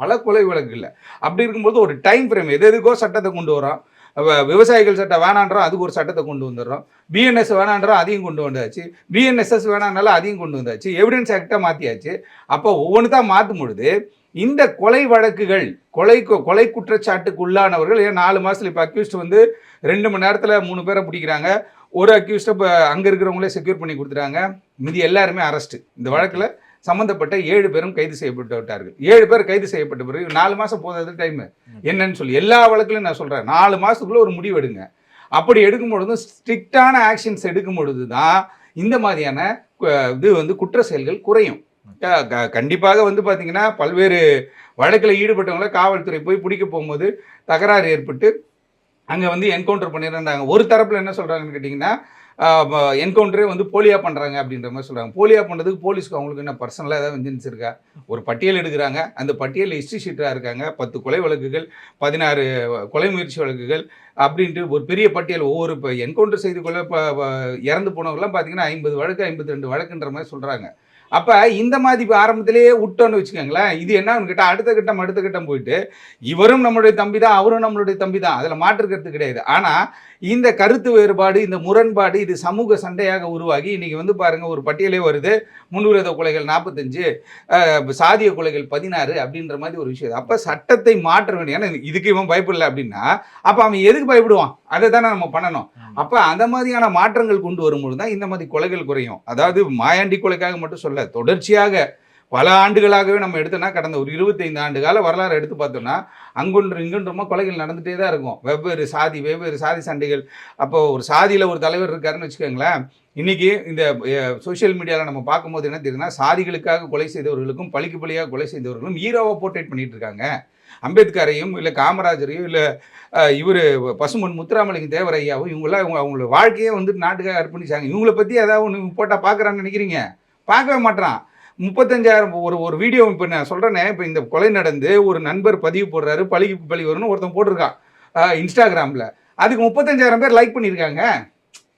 பல கொலை வழக்குகளில். அப்படி இருக்கும்போது ஒரு டைம் ஃப்ரேம் எது எதுக்கோ சட்டத்தை கொண்டு வரோம் விவசாயிகள் சட்டம் வேணான்றோம் அதுக்கு ஒரு சட்டத்தை கொண்டு வந்துடுறோம். பிஎன்எஸ் வேணான்றோம் அதையும் கொண்டு வந்தாச்சு. பிஎன்எஸ்எஸ் வேணான்னாலும் அதையும் கொண்டு வந்தாச்சு. எவிடன்ஸ் ஆக்டாக மாற்றியாச்சு அப்போ ஒவ்வொன்று தான் மாற்றும் பொழுது இந்த கொலை வழக்குகள் கொலை கு- கொலை குற்றச்சாட்டுக்கு உள்ளானவர்கள் ஏன் நாலு மாதத்துல இப்போ அக்யூஸ்ட் வந்து ரெண்டு மணி நேரத்தில் மூணு பேரை பிடிக்கிறாங்க. ஒரு அக்யூஸ்ட்டை இப்போ அங்கே இருக்கிறவங்களே செக்யூர் பண்ணி கொடுத்துட்டாங்க. மீதி எல்லாருமே அரெஸ்ட் இந்த வழக்கில் சம்பந்தப்பட்ட ஏழு பேரும் கைது செய்யப்பட்டு விட்டார்கள். ஏழு பேர் கைது செய்யப்பட்ட பிறகு நாலு மாதம் போதாது டைம் என்னன்னு சொல்லி எல்லா வழக்குலையும் நான் சொல்கிறேன் நாலு மாதத்துக்குள்ளே ஒரு முடிவு எடுங்க. அப்படி எடுக்கும் பொழுது ஸ்ட்ரிக்டான ஆக்ஷன்ஸ் எடுக்கும் பொழுது தான் இந்த மாதிரியான இது வந்து குற்ற செயல்கள் குறையும். கண்டிப்பாக வந்து பார்த்தீங்கன்னா பல்வேறு வழக்கில் ஈடுபட்டவங்களை காவல்துறை போய் பிடிக்க போகும்போது தகராறு ஏற்பட்டு அங்கே வந்து என்கவுண்டர் பண்ணிடுறாங்க ஒரு தரப்பில் என்ன சொல்கிறாங்கன்னு கேட்டிங்கன்னா என்கவுண்டரே வந்து போலியாக பண்ணுறாங்க அப்படின்ற மாதிரி சொல்கிறாங்க போலியாக பண்ணுறதுக்கு போலீஸ்க்கு அவங்களுக்கு என்ன பர்சனலாக ஏதாவது வெஞ்சன்ஸ் இருக்கா ஒரு பட்டியல் எடுக்கிறாங்க. அந்த பட்டியலில் ஹிஸ்ட்ரி ஷீட்டாக இருக்காங்க. பத்து கொலை வழக்குகள் பதினாறு கொலை முயற்சி வழக்குகள் அப்படின்ட்டு ஒரு பெரிய பட்டியல் ஒவ்வொரு இப்போ என்கவுண்டர் செய்து கொள்ள இப்போ இறந்து போனவர்கள்லாம் பார்த்தீங்கன்னா ஐம்பது வழக்கு ஐம்பத்தி ரெண்டு வழக்குன்ற மாதிரி சொல்கிறாங்க அப்போ இந்த மாதிரி இப்போ ஆரம்பத்திலேயே விட்டோன்னு வச்சுக்கோங்களேன் இது என்னன்னு கேட்டால் அடுத்த கட்டம் அடுத்த கட்டம் போயிட்டு இவரும் நம்மளுடைய தம்பி தான் அவரும் நம்மளுடைய தம்பி தான் அதில் மாற்றுக்கிறது கிடையாது. ஆனால் இந்த கருத்து வேறுபாடு இந்த முரண்பாடு இது சமூக சண்டையாக உருவாகி இன்னைக்கு வந்து பாருங்க ஒரு பட்டியலே வருது. முன்விரோத கொலைகள் நாற்பத்தஞ்சு சாதிய கொலைகள் பதினாறு அப்படின்ற மாதிரி ஒரு விஷயம். அப்போ சட்டத்தை மாற்ற வேண்டிய ஏன்னா இதுக்கு இவன் பயப்படல அப்படின்னா அப்போ அவன் எதுக்கு பயப்படுவான்? அதை தானே நம்ம பண்ணணும். அப்போ அந்த மாதிரியான மாற்றங்கள் கொண்டு வரும்பொழுது தான் இந்த மாதிரி கொலைகள் குறையும். அதாவது மாயாண்டி கொலைக்காக மட்டும் சொல்ல தொடர்ச்சியாக பல ஆண்டுகளாகவே நம்ம எடுத்தோம்னா கடந்த ஒரு இருபத்தைந்து ஆண்டு கால வரலாறு எடுத்து பார்த்தோம்னா அங்கொன்று இங்குன்றமா கொலைகள் நடந்துகிட்டே தான் இருக்கும். வெவ்வேறு சாதி வெவ்வேறு சாதி சண்டைகள். அப்போ ஒரு சாதியில் ஒரு தலைவர் இருக்காருன்னு வச்சுக்கோங்களேன் இன்றைக்கி இந்த சோஷியல் மீடியாவில் நம்ம பார்க்கும்போது என்ன தெரியுதுன்னா சாதிகளுக்காக கொலை செய்தவர்களுக்கும் பழிக்கு பழியாக கொலை செய்தவர்களும் ஹீரோவை போர்ட்ரேட் பண்ணிகிட்டு இருக்காங்க. அம்பேத்கரையும் இல்லை காமராஜரையும் இல்லை இவர் பசுமன் முத்துராமலிங்க தேவரையாவும் இவங்களாம் இவங்க அவங்களோட வாழ்க்கையே வந்துட்டு நாட்டுக்காக அர்ப்பணிச்சாங்க. இவங்கள பற்றி ஏதாவது ஒன்று போட்டால் பார்க்குறான்னு நினைக்கிறீங்க? பார்க்கவே மாட்டான் முப்பத்தஞ்சாயிரம் ஒரு ஒரு வீடியோ இப்போ நான் சொல்கிறேனே இப்போ இந்த கொலை நடந்து ஒரு நண்பர் பதிவு போடுறாரு பழி பழி வரும்னு ஒருத்தன் போட்டிருக்கான் இன்ஸ்டாகிராமில். அதுக்கு முப்பத்தஞ்சாயிரம் பேர் லைக் பண்ணியிருக்காங்க.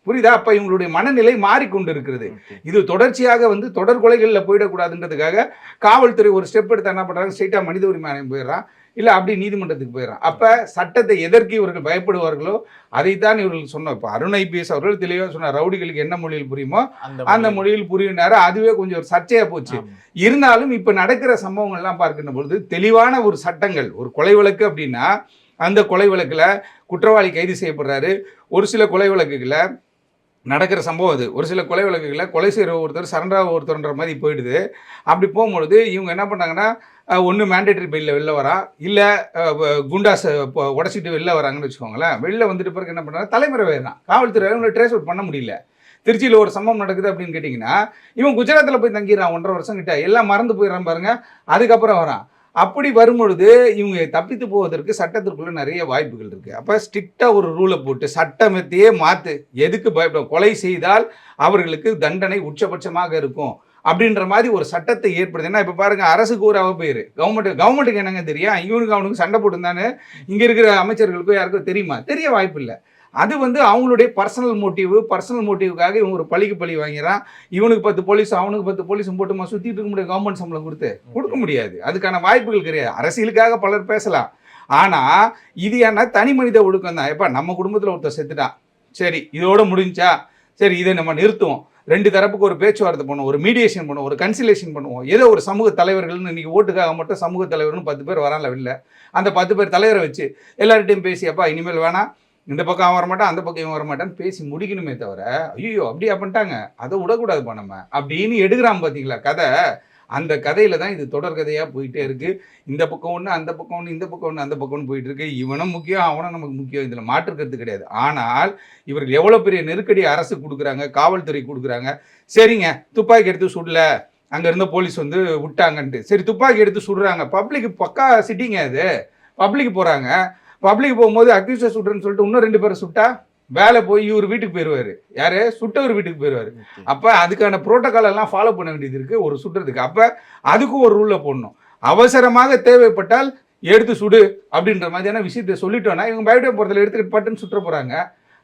புரியுதா? அப்போ இவங்களுடைய மனநிலை மாறிக்கொண்டு இருக்கிறது இது தொடர்ச்சியாக வந்து தொடர் கொலைகளில் போயிடக்கூடாதுன்றதுக்காக காவல்துறை ஒரு ஸ்டெப் எடுத்து என்ன பண்ணுறாங்க ஸ்ட்ரெயிட்டாக மனித உரிமை ஆணையம் போயிடுறான். இல்லை அப்படி நீதிமன்றத்துக்கு போயிடுறான். அப்போ சட்டத்தை எதற்கு இவர்கள் பயப்படுவார்களோ அதைத்தான் இவர்கள் சொன்னோம் இப்போ அருண் ஐபிஎஸ் அவர்கள் தெளிவாக சொன்னார் ரவுடிகளுக்கு என்ன மொழியில் புரியுமோ அந்த மொழியில். புரியினாரு. அதுவே கொஞ்சம் ஒரு சர்ச்சையாக போச்சு. இருந்தாலும் இப்போ நடக்கிற சம்பவங்கள்லாம் பார்க்கின்ற பொழுது தெளிவான ஒரு சட்டங்கள் ஒரு கொலை வழக்கு அப்படின்னா அந்த கொலை வழக்கில் குற்றவாளி கைது செய்யப்படுறாரு. ஒரு சில கொலை வழக்குகளை நடக்கிற சம்பவம் அது. ஒரு சில கொலை வழக்குகளில் கொலை செய்கிற ஒருத்தர் சரண்டாக ஒருத்தர்ன்ற மாதிரி போயிடுது. அப்படி போகும்பொழுது இவங்க என்ன பண்ணாங்கன்னா ஒன்று மேண்டேட்டரி பெயிலில் வெளில வரான் இல்லை குண்டாஸ் உடச்சிட்டு வெளில வராங்கன்னு வச்சுக்கோங்களேன். வெளில வந்துட்டு பிறகு என்ன பண்ணுறாங்க தலைமுறை வேறான். காவல்துறை அவங்களை ட்ரேஸ் அவுட் பண்ண முடியல. திருச்சியில் ஒரு சம்பவம் நடக்குது அப்படின்னு கேட்டிங்கன்னா இவன் குஜராத்தில் போய் தங்கிடுறான் ஒன்றரை வருஷம் கிட்ட. எல்லாம் மறந்து போயிடறான் பாருங்கள் அதுக்கப்புறம் வரான். அப்படி வரும்பொழுது இவங்க தப்பித்து போவதற்கு சட்டத்திற்குள்ள நிறைய வாய்ப்புகள் இருக்குது அப்போ ஸ்ட்ரிக்டாக ஒரு ரூலை போட்டு சட்டமத்தையே மாற்று எதுக்கு பயப்படும் கொலை செய்தால் அவர்களுக்கு தண்டனை உச்சபட்சமாக இருக்கும். அப்படின்ற மாதிரி ஒரு சட்டத்தை ஏற்படுது ஏன்னா இப்போ பாருங்க அரசுக்கு ஒரு அவ கவர்மெண்ட் கவர்மெண்ட்டுக்கு என்னங்க தெரியும்? இவனுக்கு அவனுக்கு சண்டை போட்டுருந்தானு இங்கே இருக்கிற அமைச்சர்களுக்கோ யாருக்கோ தெரியுமா? தெரிய வாய்ப்பு இல்லை. அது வந்து அவங்களுடைய பர்சனல் மோட்டிவ் பர்சனல் மோட்டிவுக்காக இவன் ஒரு பழிக்கு பழி வாங்கிறான். இவனுக்கு பத்து போலீஸ் அவனுக்கு பத்து போலீஸும் போட்டுமா சுற்றிட்டு இருக்க முடியாது கவர்மெண்ட் சம்பளம் கொடுத்து. கொடுக்க முடியாது. அதுக்கான வாய்ப்புகள் கிடையாது. அரசியலுக்காக பலர் பேசலாம். ஆனால் இது என்ன தனி மனித ஒழுக்கம் தான். எப்போ நம்ம குடும்பத்தில் ஒருத்தர் செத்துட்டான். சரி இதோட முடிஞ்சா சரி இதை நம்ம நிறுத்துவோம். ரெண்டு தரப்புக்கு ஒரு பேச்சுவார்த்தை பண்ணுவோம் ஒரு மீடியேஷன் பண்ணுவோம் ஒரு கன்சிலேஷன் பண்ணுவோம். ஏதோ ஒரு சமூக தலைவர்கள்னு இன்னைக்கு ஓட்டுக்காக மட்டும் சமூக தலைவர்னு பத்து பேர் வரான்ல வெளில. அந்த பத்து பேர் தலைவரை வச்சு எல்லார்கிட்டையும் பேசி அப்பா இனிமேல் வேணாம். இந்த பக்கம் அவன் வரமாட்டான் அந்த பக்கம் இவன் வரமாட்டான்னு பேசி முடிக்கணுமே தவிர ஐயோ அப்படியா பண்ணிட்டாங்க. அதை விடக்கூடாதுப்பா நம்ம. அப்படின்னு எடுக்கிறான் பார்த்தீங்களா கதை. அந்த கதையில் தான் இது தொடர் கதையா போயிட்டே இருக்குது இந்த பக்கம் ஒன்று அந்த பக்கம் ஒன்று இந்த பக்கம் ஒன்று அந்த பக்கம் ஒன்று போயிட்டு இருக்கு. இவனும் முக்கியம் அவனும் நமக்கு முக்கியம். இதில் மாற்றுக்கிறது கிடையாது. ஆனால் இவர்கள் எவ்வளோ பெரிய நெருக்கடி அரசு கொடுக்குறாங்க காவல்துறை கொடுக்குறாங்க. சரிங்க துப்பாக்கி எடுத்து சுடல. அங்கே இருந்த போலீஸ் வந்து விட்டாங்கன்ட்டு. சரி துப்பாக்கி எடுத்து சுடுறாங்க. பப்ளிக் பக்கா சிட்டிங்க அது. பப்ளிக் போகிறாங்க பப்ளிக் போகும்போது அக்யூசர் சுடுறேன்னு சொல்லிட்டு இன்னும் ரெண்டு பேரை சுட்டா வேலை போய் இவர் வீட்டுக்கு போயிடுவாரு யாரு? சுட்டவர் வீட்டுக்கு போயிடுவாரு அப்போ அதுக்கான புரோட்டோகால் எல்லாம் ஃபாலோ பண்ண வேண்டியது இருக்கு ஒரு சுடுறதுக்கு அப்போ அதுக்கும் ஒரு ரூலில் போடணும். அவசரமாக தேவைப்பட்டால் எடுத்து சுடு அப்படின்ற மாதிரியான விஷயத்தை சொல்லிட்டோன்னா இவங்க பயோடே போகிறதுல எடுத்துக்கிட்டு பட்டுன்னு சுற்ற போகிறாங்க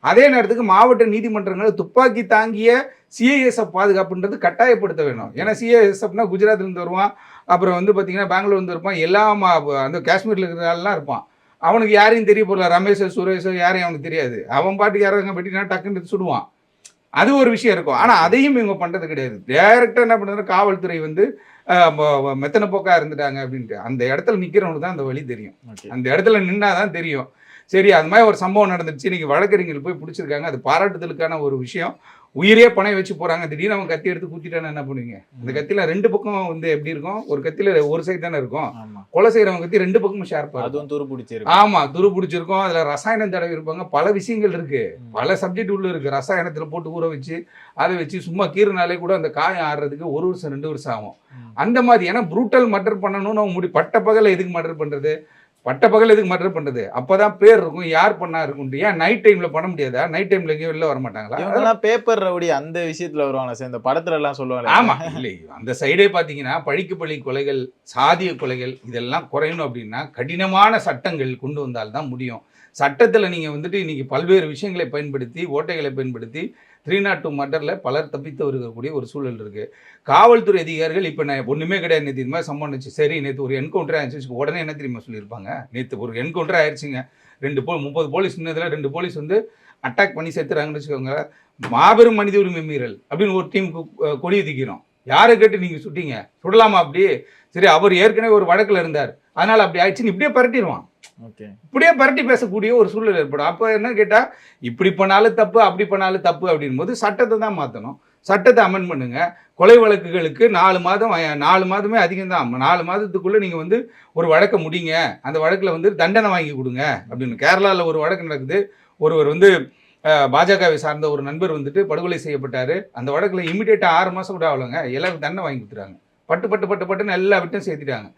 அதே நேரத்துக்கு மாவட்ட நீதிமன்றங்கள் துப்பாக்கி தாங்கிய சிஐஎஸ்எஃப் பாதுகாப்புன்றது கட்டாயப்படுத்த வேணும். ஏன்னா சிஐஎஸ்எஃப்னா குஜராத்லேருந்து வருவான் அப்புறம் வந்து பார்த்தீங்கன்னா பெங்களூர்லேருந்து இருப்பான் எல்லா அந்த காஷ்மீரில் இருக்கிற ஆள்லாம் இருப்பான். அவனுக்கு யாரையும் தெரிய போகல ரமேஷ் சுரேஷ் யாரையும் அவனுக்கு தெரியாது. அவன் பாட்டுக்கு யாரும் வெட்டினா டக்குன்னு சுடுவான். அது ஒரு விஷயம் இருக்கும். ஆனால் அதையும் இவங்க பண்ணுறது கிடையாது. டேரெக்டாக என்ன பண்ணுறது காவல்துறை வந்து மெத்தனை போக்கா இருந்துட்டாங்க அப்படின்ட்டு. அந்த இடத்துல நிற்கிறவனுக்கு தான் அந்த வழி தெரியும். அந்த இடத்துல நின்னா தான் தெரியும். சரி அது மாதிரி ஒரு சம்பவம் நடந்துச்சு இன்னைக்கு வழக்கறிஞர்கள் போய் பிடிச்சிருக்காங்க. அது பாராட்டுதலுக்கான ஒரு விஷயம். உயிரே பணம் வச்சு போறாங்க. திடீர்னு அவன் கத்தி எடுத்து குத்திட்டானா என்ன பண்ணுவீங்க? அந்த கத்தியில ரெண்டு பக்கம் வந்து எப்படி இருக்கும்? ஒரு கத்தியில ஒரு சைடு தானே இருக்கும். கொலை செய்யறவங்க கத்தி ரெண்டு பக்கமும் ஷார்ப்பா இருக்கும். அதுவும் துரு பிடிச்சிருக்கு ஆமா துரு பிடிச்சிருக்கும். அதுல ரசாயனம் தடவி இருப்பாங்க. பல விஷயங்கள் இருக்கு. பல சப்ஜெக்ட் உள்ள இருக்கு. ரசாயனத்துல போட்டு ஊற வச்சு அதை வச்சு சும்மா கீறினாலே கூட அந்த காயம் ஆடுறதுக்கு ஒரு வருஷம் ரெண்டு வருஷம் ஆகும். அந்த மாதிரி ஏன்னா ப்ரூட்டல் மர்டர் பண்ணணும்னு அவங்க முடி பட்ட பகல எதுக்கு மர்டர் பண்றது? பட்ட பகல் எதுக்கு மர்டர் பண்றது? அப்பதான் பேர் இருக்கும். யார் பண்ணா இருக்கும்ட்டு ஏன் நைட் டைம்ல பண்ண முடியாதா? நைட் டைம்ல எங்கேயும் வெளில வர மாட்டாங்களா? இவங்கெல்லாம் பேப்பர் ரவுடி அந்த விஷயத்துல வருவாங்க சார். இந்த படத்துல எல்லாம் சொல்லுவாங்க ஆமா. இல்லை. அந்த சைடே பாத்தீங்கன்னா பழிக்கு பழி கொலைகள் சாதிய கொலைகள் இதெல்லாம் குறையணும் அப்படின்னா கடினமான சட்டங்கள் கொண்டு வந்தால்தான் முடியும். சட்டத்தில் நீங்கள் வந்துட்டு இன்னைக்கு பல்வேறு விஷயங்களை பயன்படுத்தி ஓட்டைகளை பயன்படுத்தி த்ரீ நாட் டூ மர்டரில் பலர் தப்பித்து வருகக்கூடிய ஒரு சூழல் இருக்குது காவல்துறை அதிகாரிகள் இப்போ நான் ஒன்றுமே கிடையாது நேற்று இது மாதிரி சம்பவம் இருந்துச்சு சரி நேற்று ஒரு என்கவுண்டர் ஆயிடுச்சு. உடனே என்ன தெரியுமா சொல்லியிருப்பாங்க? நேற்று ஒரு என்கவுண்டர் ஆயிடுச்சுங்க. ரெண்டு போ முப்பது போலீஸ் நின்றதில் ரெண்டு போலீஸ் வந்து அட்டாக் பண்ணி சேர்த்துறாங்கன்னு வச்சுக்கோங்க. மாபெரும் மனித உரிமை மீறல் அப்படின்னு ஒரு டீமுக்கு கொடி ஒதுக்கிறோம் யாரை கேட்டு நீங்கள் சுட்டீங்க? சுடலாமா அப்படி? சரி அவர் ஏற்கனவே ஒரு வழக்கில் இருந்தார். அதனால் அப்படி ஆயிடுச்சுன்னு இப்படியே பரட்டிடுவான் இப்படியே பரட்டி பேசக்கூடிய ஒரு சூழல் ஏற்படும். அப்போ என்ன கேட்டால் இப்படி பண்ணாலும் தப்பு அப்படி பண்ணாலும் தப்பு அப்படின் போது சட்டத்தை தான் மாற்றணும் சட்டத்தை அமெண்ட் பண்ணுங்க. கொலை வழக்குகளுக்கு நாலு மாதம் நாலு மாதமே அதிகம் தான். நாலு மாதத்துக்குள்ளே நீங்கள் வந்து ஒரு வழக்கை முடிங்க. அந்த வழக்கில் வந்து தண்டனை வாங்கி கொடுங்க அப்படின்னு. கேரளாவில் ஒரு வழக்கு நடக்குது. ஒருவர் வந்து பாஜகவை சார்ந்த ஒரு நண்பர் வந்துட்டு படுகொலை செய்யப்பட்டார். அந்த வழக்கில் இமிடியேட்டாக ஆறு மாதம் கூட ஆகலைங்க. எல்லாருக்கும் தண்டனை வாங்கி கொடுத்துறாங்க பட்டு பட்டு பட்டு பட்டுன்னு எல்லா சேர்த்துட்டாங்க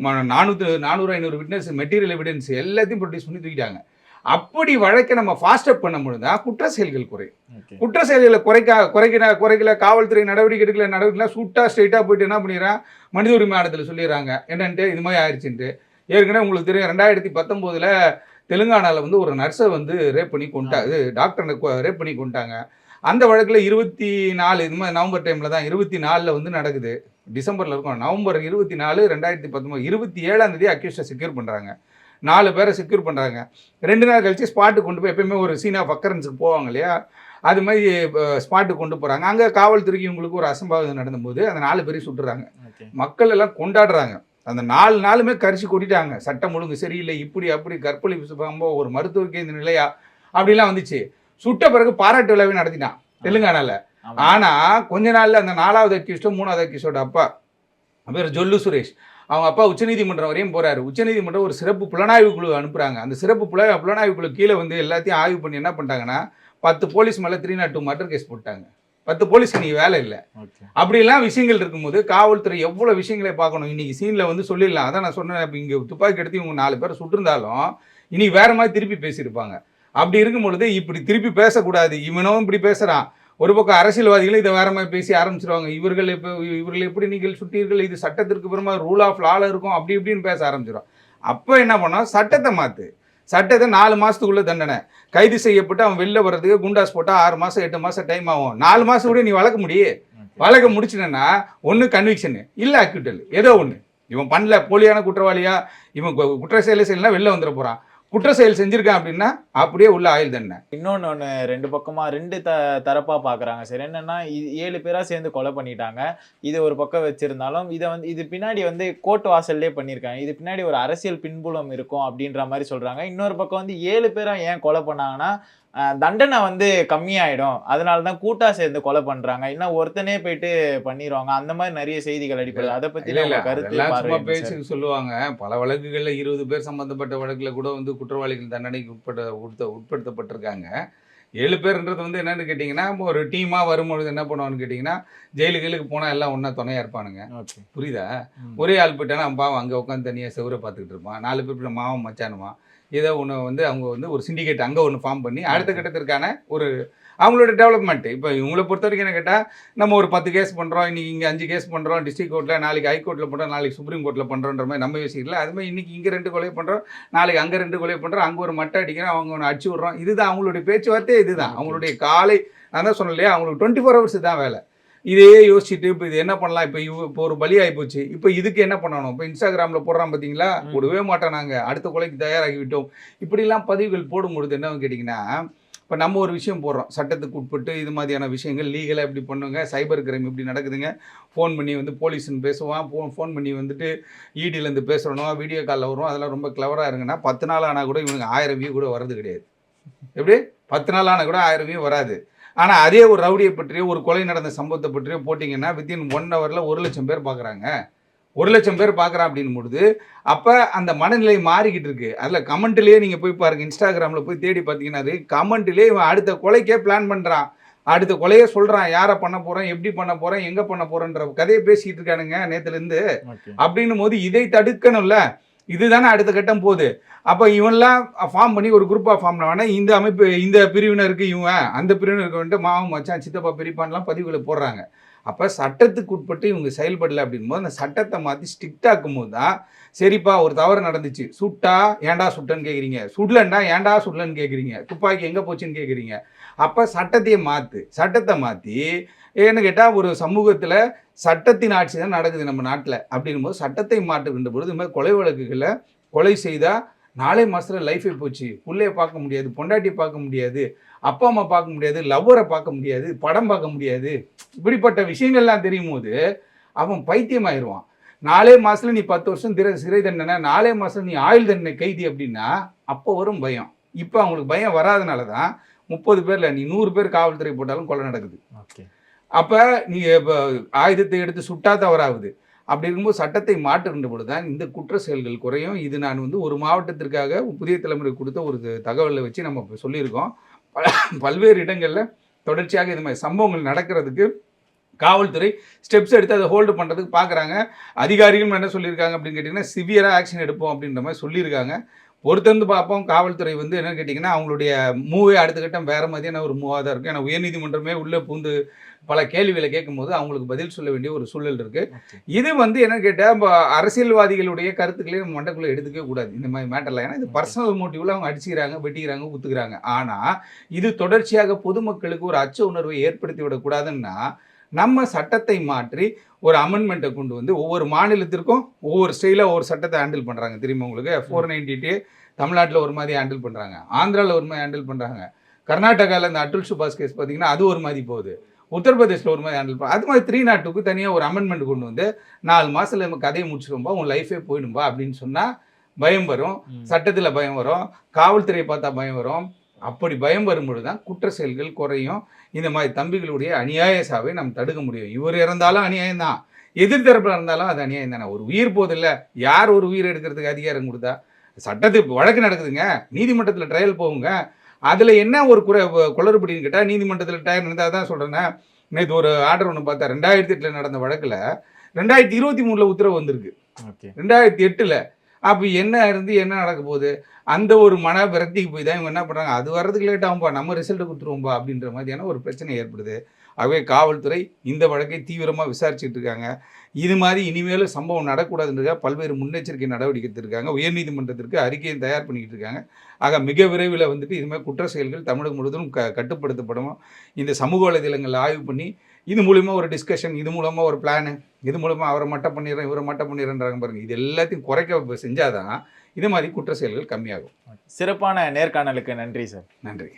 ம- நானூற்று நானூறு ஐநூறு விட்னஸ் மெட்டீரியல் எவிடன்ஸ் எல்லாத்தையும் ப்ரொடியூஸ் பண்ணி தூக்கிட்டாங்க. அப்படி வழக்கை நம்ம ஃபாஸ்ட் அப் பொழுது தான் குற்ற செயல்கள் குறையும். குற்ற செயல்களை குறைக்க குறைக்கிற குறைக்கல காவல்துறை நடவடிக்கை எடுக்கல நடவடிக்கை சூட்டா ஸ்ட்ரைட்டாக போயிட்டு என்ன பண்ணிடுறான்? மனித உரிமை ஆணையத்தில் சொல்லிடுறாங்க. என்னன்ட்டு இது மாதிரி ஆயிடுச்சுன்ட்டு. ஏற்கனவே உங்களுக்கு தெரியும் ரெண்டாயிரத்தி பத்தொம்போதில் தெலுங்கானாவில் வந்து ஒரு நர்ஸை வந்து ரேப் பண்ணி கொண்டா இது டாக்டரை ரேப் பண்ணி கொண்டாங்க. அந்த வழக்கில் இருபத்தி நாலு இது மாதிரி நவம்பர் டைமில் தான் இருபத்தி நாலில் வந்து நடக்குது. டிசம்பரில் இருக்கும். நவம்பர் இருபத்தி நாலு ரெண்டாயிரத்தி பத்தொம்போது இருபத்தி ஏழாம் தேதி அக்யூஸ்டை செக்யூர் பண்ணுறாங்க நாலு பேரை செக்யூர் பண்ணுறாங்க ரெண்டு நாள் கழிச்சு ஸ்பாட்டுக்கு கொண்டு போய் எப்பயுமே ஒரு சீன் அக்கரன்ஸுக்கு போவாங்க இல்லையா? அது மாதிரி ஸ்பாட்டுக்கு கொண்டு போகிறாங்க அங்கே காவல்துறைக்கு இவங்களுக்கு ஒரு அசம்பாவிதம் நடந்தபோது அந்த நாலு பேரையும் சுட்டுறாங்க. மக்கள் எல்லாம் கொண்டாடுறாங்க. அந்த நாலு நாளுமே கரிச்சு கொட்டிட்டாங்க. சட்டம் ஒழுங்கு சரியில்லை இப்படி அப்படி கற்பழிப்பு சம்பவம் ஒரு மருத்துவருக்கு இந்த நிலையா? அப்படிலாம் வந்துச்சு. சுட்ட பிறகு பாராட்டு விழாவே நடத்தினான் தெலுங்கானால. ஆமா. ஆனா கொஞ்ச நாள்ல அந்த நாலாவது அக்யூஸ்டோ மூணாவது அக்யூஸ்டோட அப்பா பேர் ஜொல்லு சுரேஷ். அவங்க அப்பா உச்சநீதிமன்றம் வரையும் போறாரு. உச்சநீதிமன்றம் ஒரு சிறப்பு புலனாய்வு குழு அனுப்புறாங்க. அந்த சிறப்பு புல புலனாய்வு குழு கீழே வந்து எல்லாத்தையும் ஆய்வு பண்ணி என்ன பண்ணிட்டாங்கன்னா பத்து போலீஸ் மேலே three not two murder case போட்டாங்க. பத்து போலீஸ்க்கு நீ வேலை இல்லை. அப்படிலாம் விஷயங்கள் இருக்கும்போது காவல்துறை எவ்வளோ விஷயங்களை பார்க்கணும்? இன்னைக்கு சீனில் வந்து சொல்லிடலாம். அதான் நான் சொன்னேன். இப்போ இங்கே துப்பாக்கி எடுத்து இவங்க நாலு பேர் சுட்டிருந்தாலும் இன்னைக்கு வேற மாதிரி திருப்பி பேசியிருப்பாங்க. அப்படி இருக்கும் பொழுது இப்படி திருப்பி பேசக்கூடாது. இவனும் இப்படி பேசுகிறான் ஒரு பக்கம் அரசியல்வாதிகளும் இதை வேற மாதிரி பேசி ஆரம்பிச்சிருவாங்க. இவர்கள் இப்போ இவர்கள் எப்படி நீங்கள் சுட்டீர்கள்? இது சட்டத்திற்கு புறமா ரூல் ஆஃப் லால இருக்கும். அப்படி இப்படின்னு பேச ஆரம்பிச்சிடும் அப்போ என்ன பண்ணோம் சட்டத்தை மாற்று சட்டத்தை நாலு மாதத்துக்குள்ள தண்டனை. கைது செய்யப்பட்டு அவன் வெளில வர்றதுக்கு குண்டாஸ் போட்டால் ஆறு மாதம் எட்டு மாதம் டைம் ஆகும். நாலு மாதம் கூட நீ வளர்க்க முடியும் வழக்க முடிச்சினா ஒன்று கன்விக்ஷனு இல்லை அக்யூட்டல் ஏதோ ஒன்று இவன் பண்ணல போலியான குற்றவாளியா? இவன் குற்ற செயலை செய்யலாம் வெளில வந்துட போகிறான் குற்ற செயல் செஞ்சிருக்கான் அப்படின்னா அப்படியே உள்ள ஆயுள் தண்டனை. இன்னொன்று ஒன்று ரெண்டு பக்கமாக ரெண்டு த தரப்பாக பார்க்குறாங்க சரி. என்னென்னா இது ஏழு பேராக சேர்ந்து கொலை பண்ணிட்டாங்க. இது ஒரு பக்கம் வச்சுருந்தாலும் இதை வந்து இது பின்னாடி வந்து கோர்ட் வாசல்லே பண்ணியிருக்காங்க இது பின்னாடி ஒரு அரசியல் பின்புலம் இருக்கும் அப்படின்ற மாதிரி சொல்கிறாங்க இன்னொரு பக்கம் வந்து ஏழு பேராக ஏன் கொலை பண்ணாங்கன்னா தண்டனை வந்து கம்மியாயிடும். அதனால தான் கூட்டா சேர்ந்து கொலை பண்றாங்க. இன்னும் ஒருத்தனே போயிட்டு பண்ணிடுவாங்க அந்த மாதிரி நிறைய செய்திகள் அடிப்படுது அதை பத்தி கருத்து? பேச்சுக்கு சொல்லுவாங்க. பல வழக்குகள்ல இருபது பேர் சம்பந்தப்பட்ட வழக்குல கூட வந்து குற்றவாளிகள் தண்டனைக்கு உட்படுத்த உட்படுத்தப்பட்டிருக்காங்க. ஏழு பேர்ன்றது வந்து என்னன்னு கேட்டிங்கன்னா ஒரு டீமா வரும்பொழுது என்ன பண்ணுவான்னு கேட்டிங்கன்னா ஜெயிலு கீழுக்கு போனா எல்லாம் ஒண்ணா துணையா இருப்பானுங்க. புரியுதா. ஒரே ஆள் போயிட்டானா பாவம் அங்கே உட்காந்து தனியாக செவரை பார்த்துக்கிட்டு இருப்பான். நாலு பேர் இப்படி மாவன் மச்சானுமா ஏதோ ஒன்று வந்து அவங்க வந்து ஒரு சிண்டிகேட் அங்கே ஒன்று ஃபார்ம் பண்ணி அடுத்த கட்டத்திற்கான ஒரு அவங்களோட டெவலப்மெண்ட் இப்போ இவங்கள பொறுத்த வரைக்கும் என்ன கேட்டால் நம்ம ஒரு பத்து கேஸ் பண்ணுறோம் இன்னைக்கு இங்கே அஞ்சு கேஸ் பண்ணுறோம் டிஸ்ட்ரிக்ட் கோர்ட்டில் நாளைக்கு ஹைகோர்ட்டில் பண்ணுறோம் நாளைக்கு சுப்ரீம் கோர்ட்டில் பண்ணுறோன்ற மாதிரி நம்ம யோசிக்கல. அது மாதிரி இன்னைக்கு இங்கே ரெண்டு கொலை பண்ணுறோம் நாளைக்கு அங்கே ரெண்டு கொலை பண்ணுறோம் அங்கே ஒரு மட்டை அடிக்கிறோம் அவங்க ஒன்று அடிச்சு விட்றோம். இதுதான் அவங்களுடைய பேச்சுவார்த்தையே இதுதான். அவங்களுடைய காலை நான் தான் இல்லையா அவங்களுக்கு டுவெண்ட்டி ஃபோர் ஹவர்ஸ் தான் வேலை. இதே யோசிச்சுட்டு இப்போ இது என்ன பண்ணலாம்? இப்போ இவ இப்போ ஒரு பலி ஆகிப்போச்சு இப்போ இதுக்கு என்ன பண்ணணும்? இப்போ இன்ஸ்டாகிராமில் போடுறான் பார்த்தீங்களா. போடவே மாட்டோம் நாங்கள் அடுத்த கொலைக்கு தயாராகி விட்டோம். இப்படிலாம் பதிவுகள் போடும்பொழுது என்னன்னு கேட்டிங்கன்னா இப்போ நம்ம ஒரு விஷயம் போடுறோம். சட்டத்துக்கு உட்பட்டு இது மாதிரியான விஷயங்கள் லீகலாக இப்படி பண்ணுங்க சைபர் கிரைம் இப்படி நடக்குதுங்க. ஃபோன் பண்ணி வந்து போலீஸ்னு பேசுவான். ஃபோன் ஃபோன் பண்ணி வந்துட்டு இடியிலேருந்து பேசுகிறனோ வீடியோ காலில் வரும். அதெல்லாம் ரொம்ப கிளவராக இருங்கன்னா பத்து நாள் ஆனால் கூட இவனுக்கு ஆயிரம் வியூ கூட வர்றது கிடையாது. எப்படி? பத்து நாள் ஆனால் கூட ஆயிரம் வியூ வராது. ஆனால் அதே ஒரு ரவுடியை பற்றியோ ஒரு கொலை நடந்த சம்பவத்தை பற்றியோ போட்டிங்கன்னா வித்தின் ஒன் ஹவரில் ஒரு லட்சம் பேர் பார்க்குறாங்க ஒரு லட்சம் பேர் பார்க்குறான் அப்படின்னு பொழுது அப்போ அந்த மனநிலை மாறிக்கிட்டு இருக்கு. அதில் கமெண்ட்லேயே நீங்கள் போய் பாருங்க இன்ஸ்டாகிராமில் போய் தேடி பார்த்தீங்கன்னா கமெண்ட்லேயே இவன் அடுத்த கொலைக்கே பிளான் பண்ணுறான் அடுத்த கொலையே சொல்கிறான் யாரை பண்ண போகிறேன் எப்படி பண்ண போகிறேன் எங்கே பண்ண போகிறேன்ற கதையை பேசிக்கிட்டு இருக்கானுங்க நேற்றுலேருந்து. அப்படின்னும் போது இதை தடுக்கணும்ல. இதுதானே அடுத்த கட்டம் போகுது. அப்போ இவன்லாம் ஃபார்ம் பண்ணி ஒரு குரூப்பாக ஃபார்ம் பண்ண இந்த அமைப்பு இந்த பிரிவினருக்கு இவன் அந்த பிரிவினருக்கு வந்துட்டு மாவன் மச்சான் சித்தப்பா பெரியப்பான்லாம் பதிவுகளை போடுறாங்க. அப்போ சட்டத்துக்கு உட்பட்டு இவங்க செயல்படல அப்படிங்கும்போது அந்த சட்டத்தை மாற்றி ஸ்ட்ரிக்ட் போது தான் சரிப்பா ஒரு தவறு நடந்துச்சு. சுட்டா ஏன்டா சுட்டன்னு கேட்குறீங்க சுடலண்டா ஏன்டா சுடலன்னு கேட்குறீங்க துப்பாக்கி எங்கே போச்சுன்னு கேட்குறீங்க அப்போ சட்டத்தையே மாற்று சட்டத்தை மாற்றி ஏன்னு கேட்டால் ஒரு சமூகத்தில் சட்டத்தின் ஆட்சி தான் நடக்குது நம்ம நாட்டில். அப்படிங்கும்போது சட்டத்தை மாற்றுகின்ற பொழுது இந்த மாதிரி கொலை வழக்குகளை கொலை செய்தால் நாளை மாதத்தில் லைஃபே போச்சு. புள்ளைய பார்க்க முடியாது பொண்டாட்டி பார்க்க முடியாது அப்பா அம்மா பார்க்க முடியாது லவ்வரை பார்க்க முடியாது படம் பார்க்க முடியாது. இப்படிப்பட்ட விஷயங்கள்லாம் தெரியும் போது அவன் பைத்தியமாயிருவான். நாலே மாதத்துல நீ பத்து வருஷம் திர சிறை தண்டனை நாலே மாதம் நீ ஆயுள் தண்டனை கைதி அப்படின்னா அப்போ வரும் பயம். இப்போ அவங்களுக்கு பயம் வராதனால தான் முப்பது பேரில் நீ நூறு பேர் காவல்துறை போட்டாலும் கொலை நடக்குது. அப்போ நீ இப்போ ஆயுதத்தை எடுத்து சுட்டா தவறாகுது. அப்படி இருக்கும்போது சட்டத்தை மாற்றுகின்ற பொழுது தான் இந்த குற்ற செயல்கள் குறையும். இது நான் வந்து ஒரு மாவட்டத்திற்காக புதிய தலைமுறை கொடுத்த ஒரு தகவலை வச்சு நம்ம இப்போ சொல்லியிருக்கோம். பல- பல்வேறு இடங்களில் தொடர்ச்சியாக இது மாதிரி சம்பவங்கள் நடக்கிறதுக்கு காவல்துறை ஸ்டெப்ஸ் எடுத்து அதை ஹோல்டு பண்ணுறதுக்கு பார்க்குறாங்க அதிகாரிகளும் என்ன சொல்லியிருக்காங்க அப்படின்னு கேட்டிங்கன்னா சிவியராக ஆக்ஷன் எடுப்போம் அப்படின்ற மாதிரி சொல்லியிருக்காங்க. பொறுத்திருந்து பார்ப்போம். காவல்துறை வந்து என்னன்னு கேட்டிங்கன்னா அவங்களுடைய மூவே அடுத்த கட்டம் வேறு மாதிரியான ஒரு மூவாக தான் இருக்கும் ஏன்னா உயர்நீதிமன்றமே உள்ளே பூந்து பல கேள்விகளை கேட்கும்போது அவங்களுக்கு பதில் சொல்ல வேண்டிய ஒரு சூழல் இருக்குது. இது வந்து என்ன கேட்டால் அரசியல்வாதிகளுடைய கருத்துக்களே நம்ம மண்டக்குள்ளே எடுத்துக்கவே கூடாது. இந்த மாதிரி மேட்டர்ல ஏன்னா இது பர்சனல் மோட்டிவ்ல அவங்க அடிச்சுக்கிறாங்க வெட்டிக்கிறாங்க குத்துக்கிறாங்க. ஆனால் இது தொடர்ச்சியாக பொதுமக்களுக்கு ஒரு அச்ச உணர்வை ஏற்படுத்தி விடக்கூடாதுன்னா நம்ம சட்டத்தை மாற்றி ஒரு அமெண்ட்மெண்ட்டை கொண்டு வந்து ஒவ்வொரு மாநிலத்திற்கும் ஒவ்வொரு ஸ்டைலாக ஒவ்வொரு சட்டத்தை ஹேண்டில் பண்ணுறாங்க தெரியுமா உங்களுக்கு? ஃபோர் நைன்டி தமிழ்நாட்டில் ஒரு மாதிரி ஹேண்டில் பண்ணுறாங்க ஆந்திராவில் ஒரு மாதிரி ஹேண்டில் பண்ணுறாங்க கர்நாடகாவில் இந்த அட்டுல் சுபாஷ் கேஸ் பார்த்தீங்கன்னா அது ஒரு மாதிரி போகுது. உத்தரப்பிரதேசில் ஒரு மாதிரி ஹேண்டில் பண்ண அது மாதிரி த்ரீ நாட்டுக்கு தனியாக ஒரு அமெண்ட்மெண்ட் கொண்டு வந்து நாலு மாதத்தில் நம்ம கதையை முடிச்சிடும்பா உன் லைஃபே போயிடும்பா அப்படின்னு சொன்னால் பயம் வரும். சட்டத்தில் பயம் வரும். காவல்துறையை பார்த்தா பயம் வரும். அப்படி பயம் வரும்பொழுது தான் குற்ற செயல்கள் குறையும். இந்த மாதிரி தம்பிகளுடைய அநியாய சாவை நம்ம தடுக்க முடியும். இவர் இறந்தாலும் அநியாயம் தான் எதிர்த்தரப்பில் இருந்தாலும் அது அநியாயம் தானே. ஒரு உயிர் போதில்ல யார் ஒரு உயிர் எடுக்கிறதுக்கு அதிகாரம் கொடுத்தா? சட்டத்துக்கு வழக்கு நடக்குதுங்க. நீதிமன்றத்தில் ட்ரையல் போகுங்க. அதில் என்ன ஒரு குறை குளறுபடின்னு கேட்டால் நீதிமன்றத்தில் ட்ரையல் நடந்தால் தான் சொல்கிறேன்னா நேற்று ஒரு ஆர்டர் ஒன்று பார்த்தா ரெண்டாயிரத்தி எட்டில் நடந்த வழக்கில் ரெண்டாயிரத்தி இருபத்தி மூணில் உத்தரவு வந்திருக்கு. ரெண்டாயிரத்தி எட்டில் அப்போ என்ன இருந்து என்ன நடக்க போகுது? அந்த ஒரு மன விரக்திக்கு போய் தான் இவங்க என்ன பண்ணுறாங்க அது வர்றதுக்கு லேட் ஆகும்பா? நம்ம ரிசல்ட் கொடுத்துருவோம்பா? அப்படின்ற மாதிரியான ஒரு பிரச்சனை ஏற்படுது. ஆகவே காவல்துறை இந்த வழக்கை தீவிரமாக விசாரிச்சுட்டு இருக்காங்க. இது மாதிரி இனிமேலும் சம்பவம் நடக்கூடாதுன்றதுக்காக பல்வேறு முன்னெச்சரிக்கை நடவடிக்கை எடுத்திருக்காங்க. உயர்நீதிமன்றத்திற்கு அறிக்கையை தயார் பண்ணிக்கிட்டு இருக்காங்க. ஆக மிக விரைவில் வந்துட்டு இது மாதிரி குற்ற செயல்கள் தமிழகம் முழுவதும் க கட்டுப்படுத்தப்படும். இந்த சமூக வலைதளங்களில் ஆய்வு பண்ணி இது மூலிமா ஒரு டிஸ்கஷன் இது மூலமா ஒரு பிளானு இது மூலமா அவரை மட்டம் பண்ணிடுறேன் இவரை மட்டம் பண்ணிடுறேன்றாங்க பாருங்க. இது எல்லாத்தையும் குறைக்க செஞ்சாதான் இது மாதிரி குற்ற செயல்கள் கம்மியாகும். சிறப்பான நேர்காணலுக்கு நன்றி சார். நன்றி.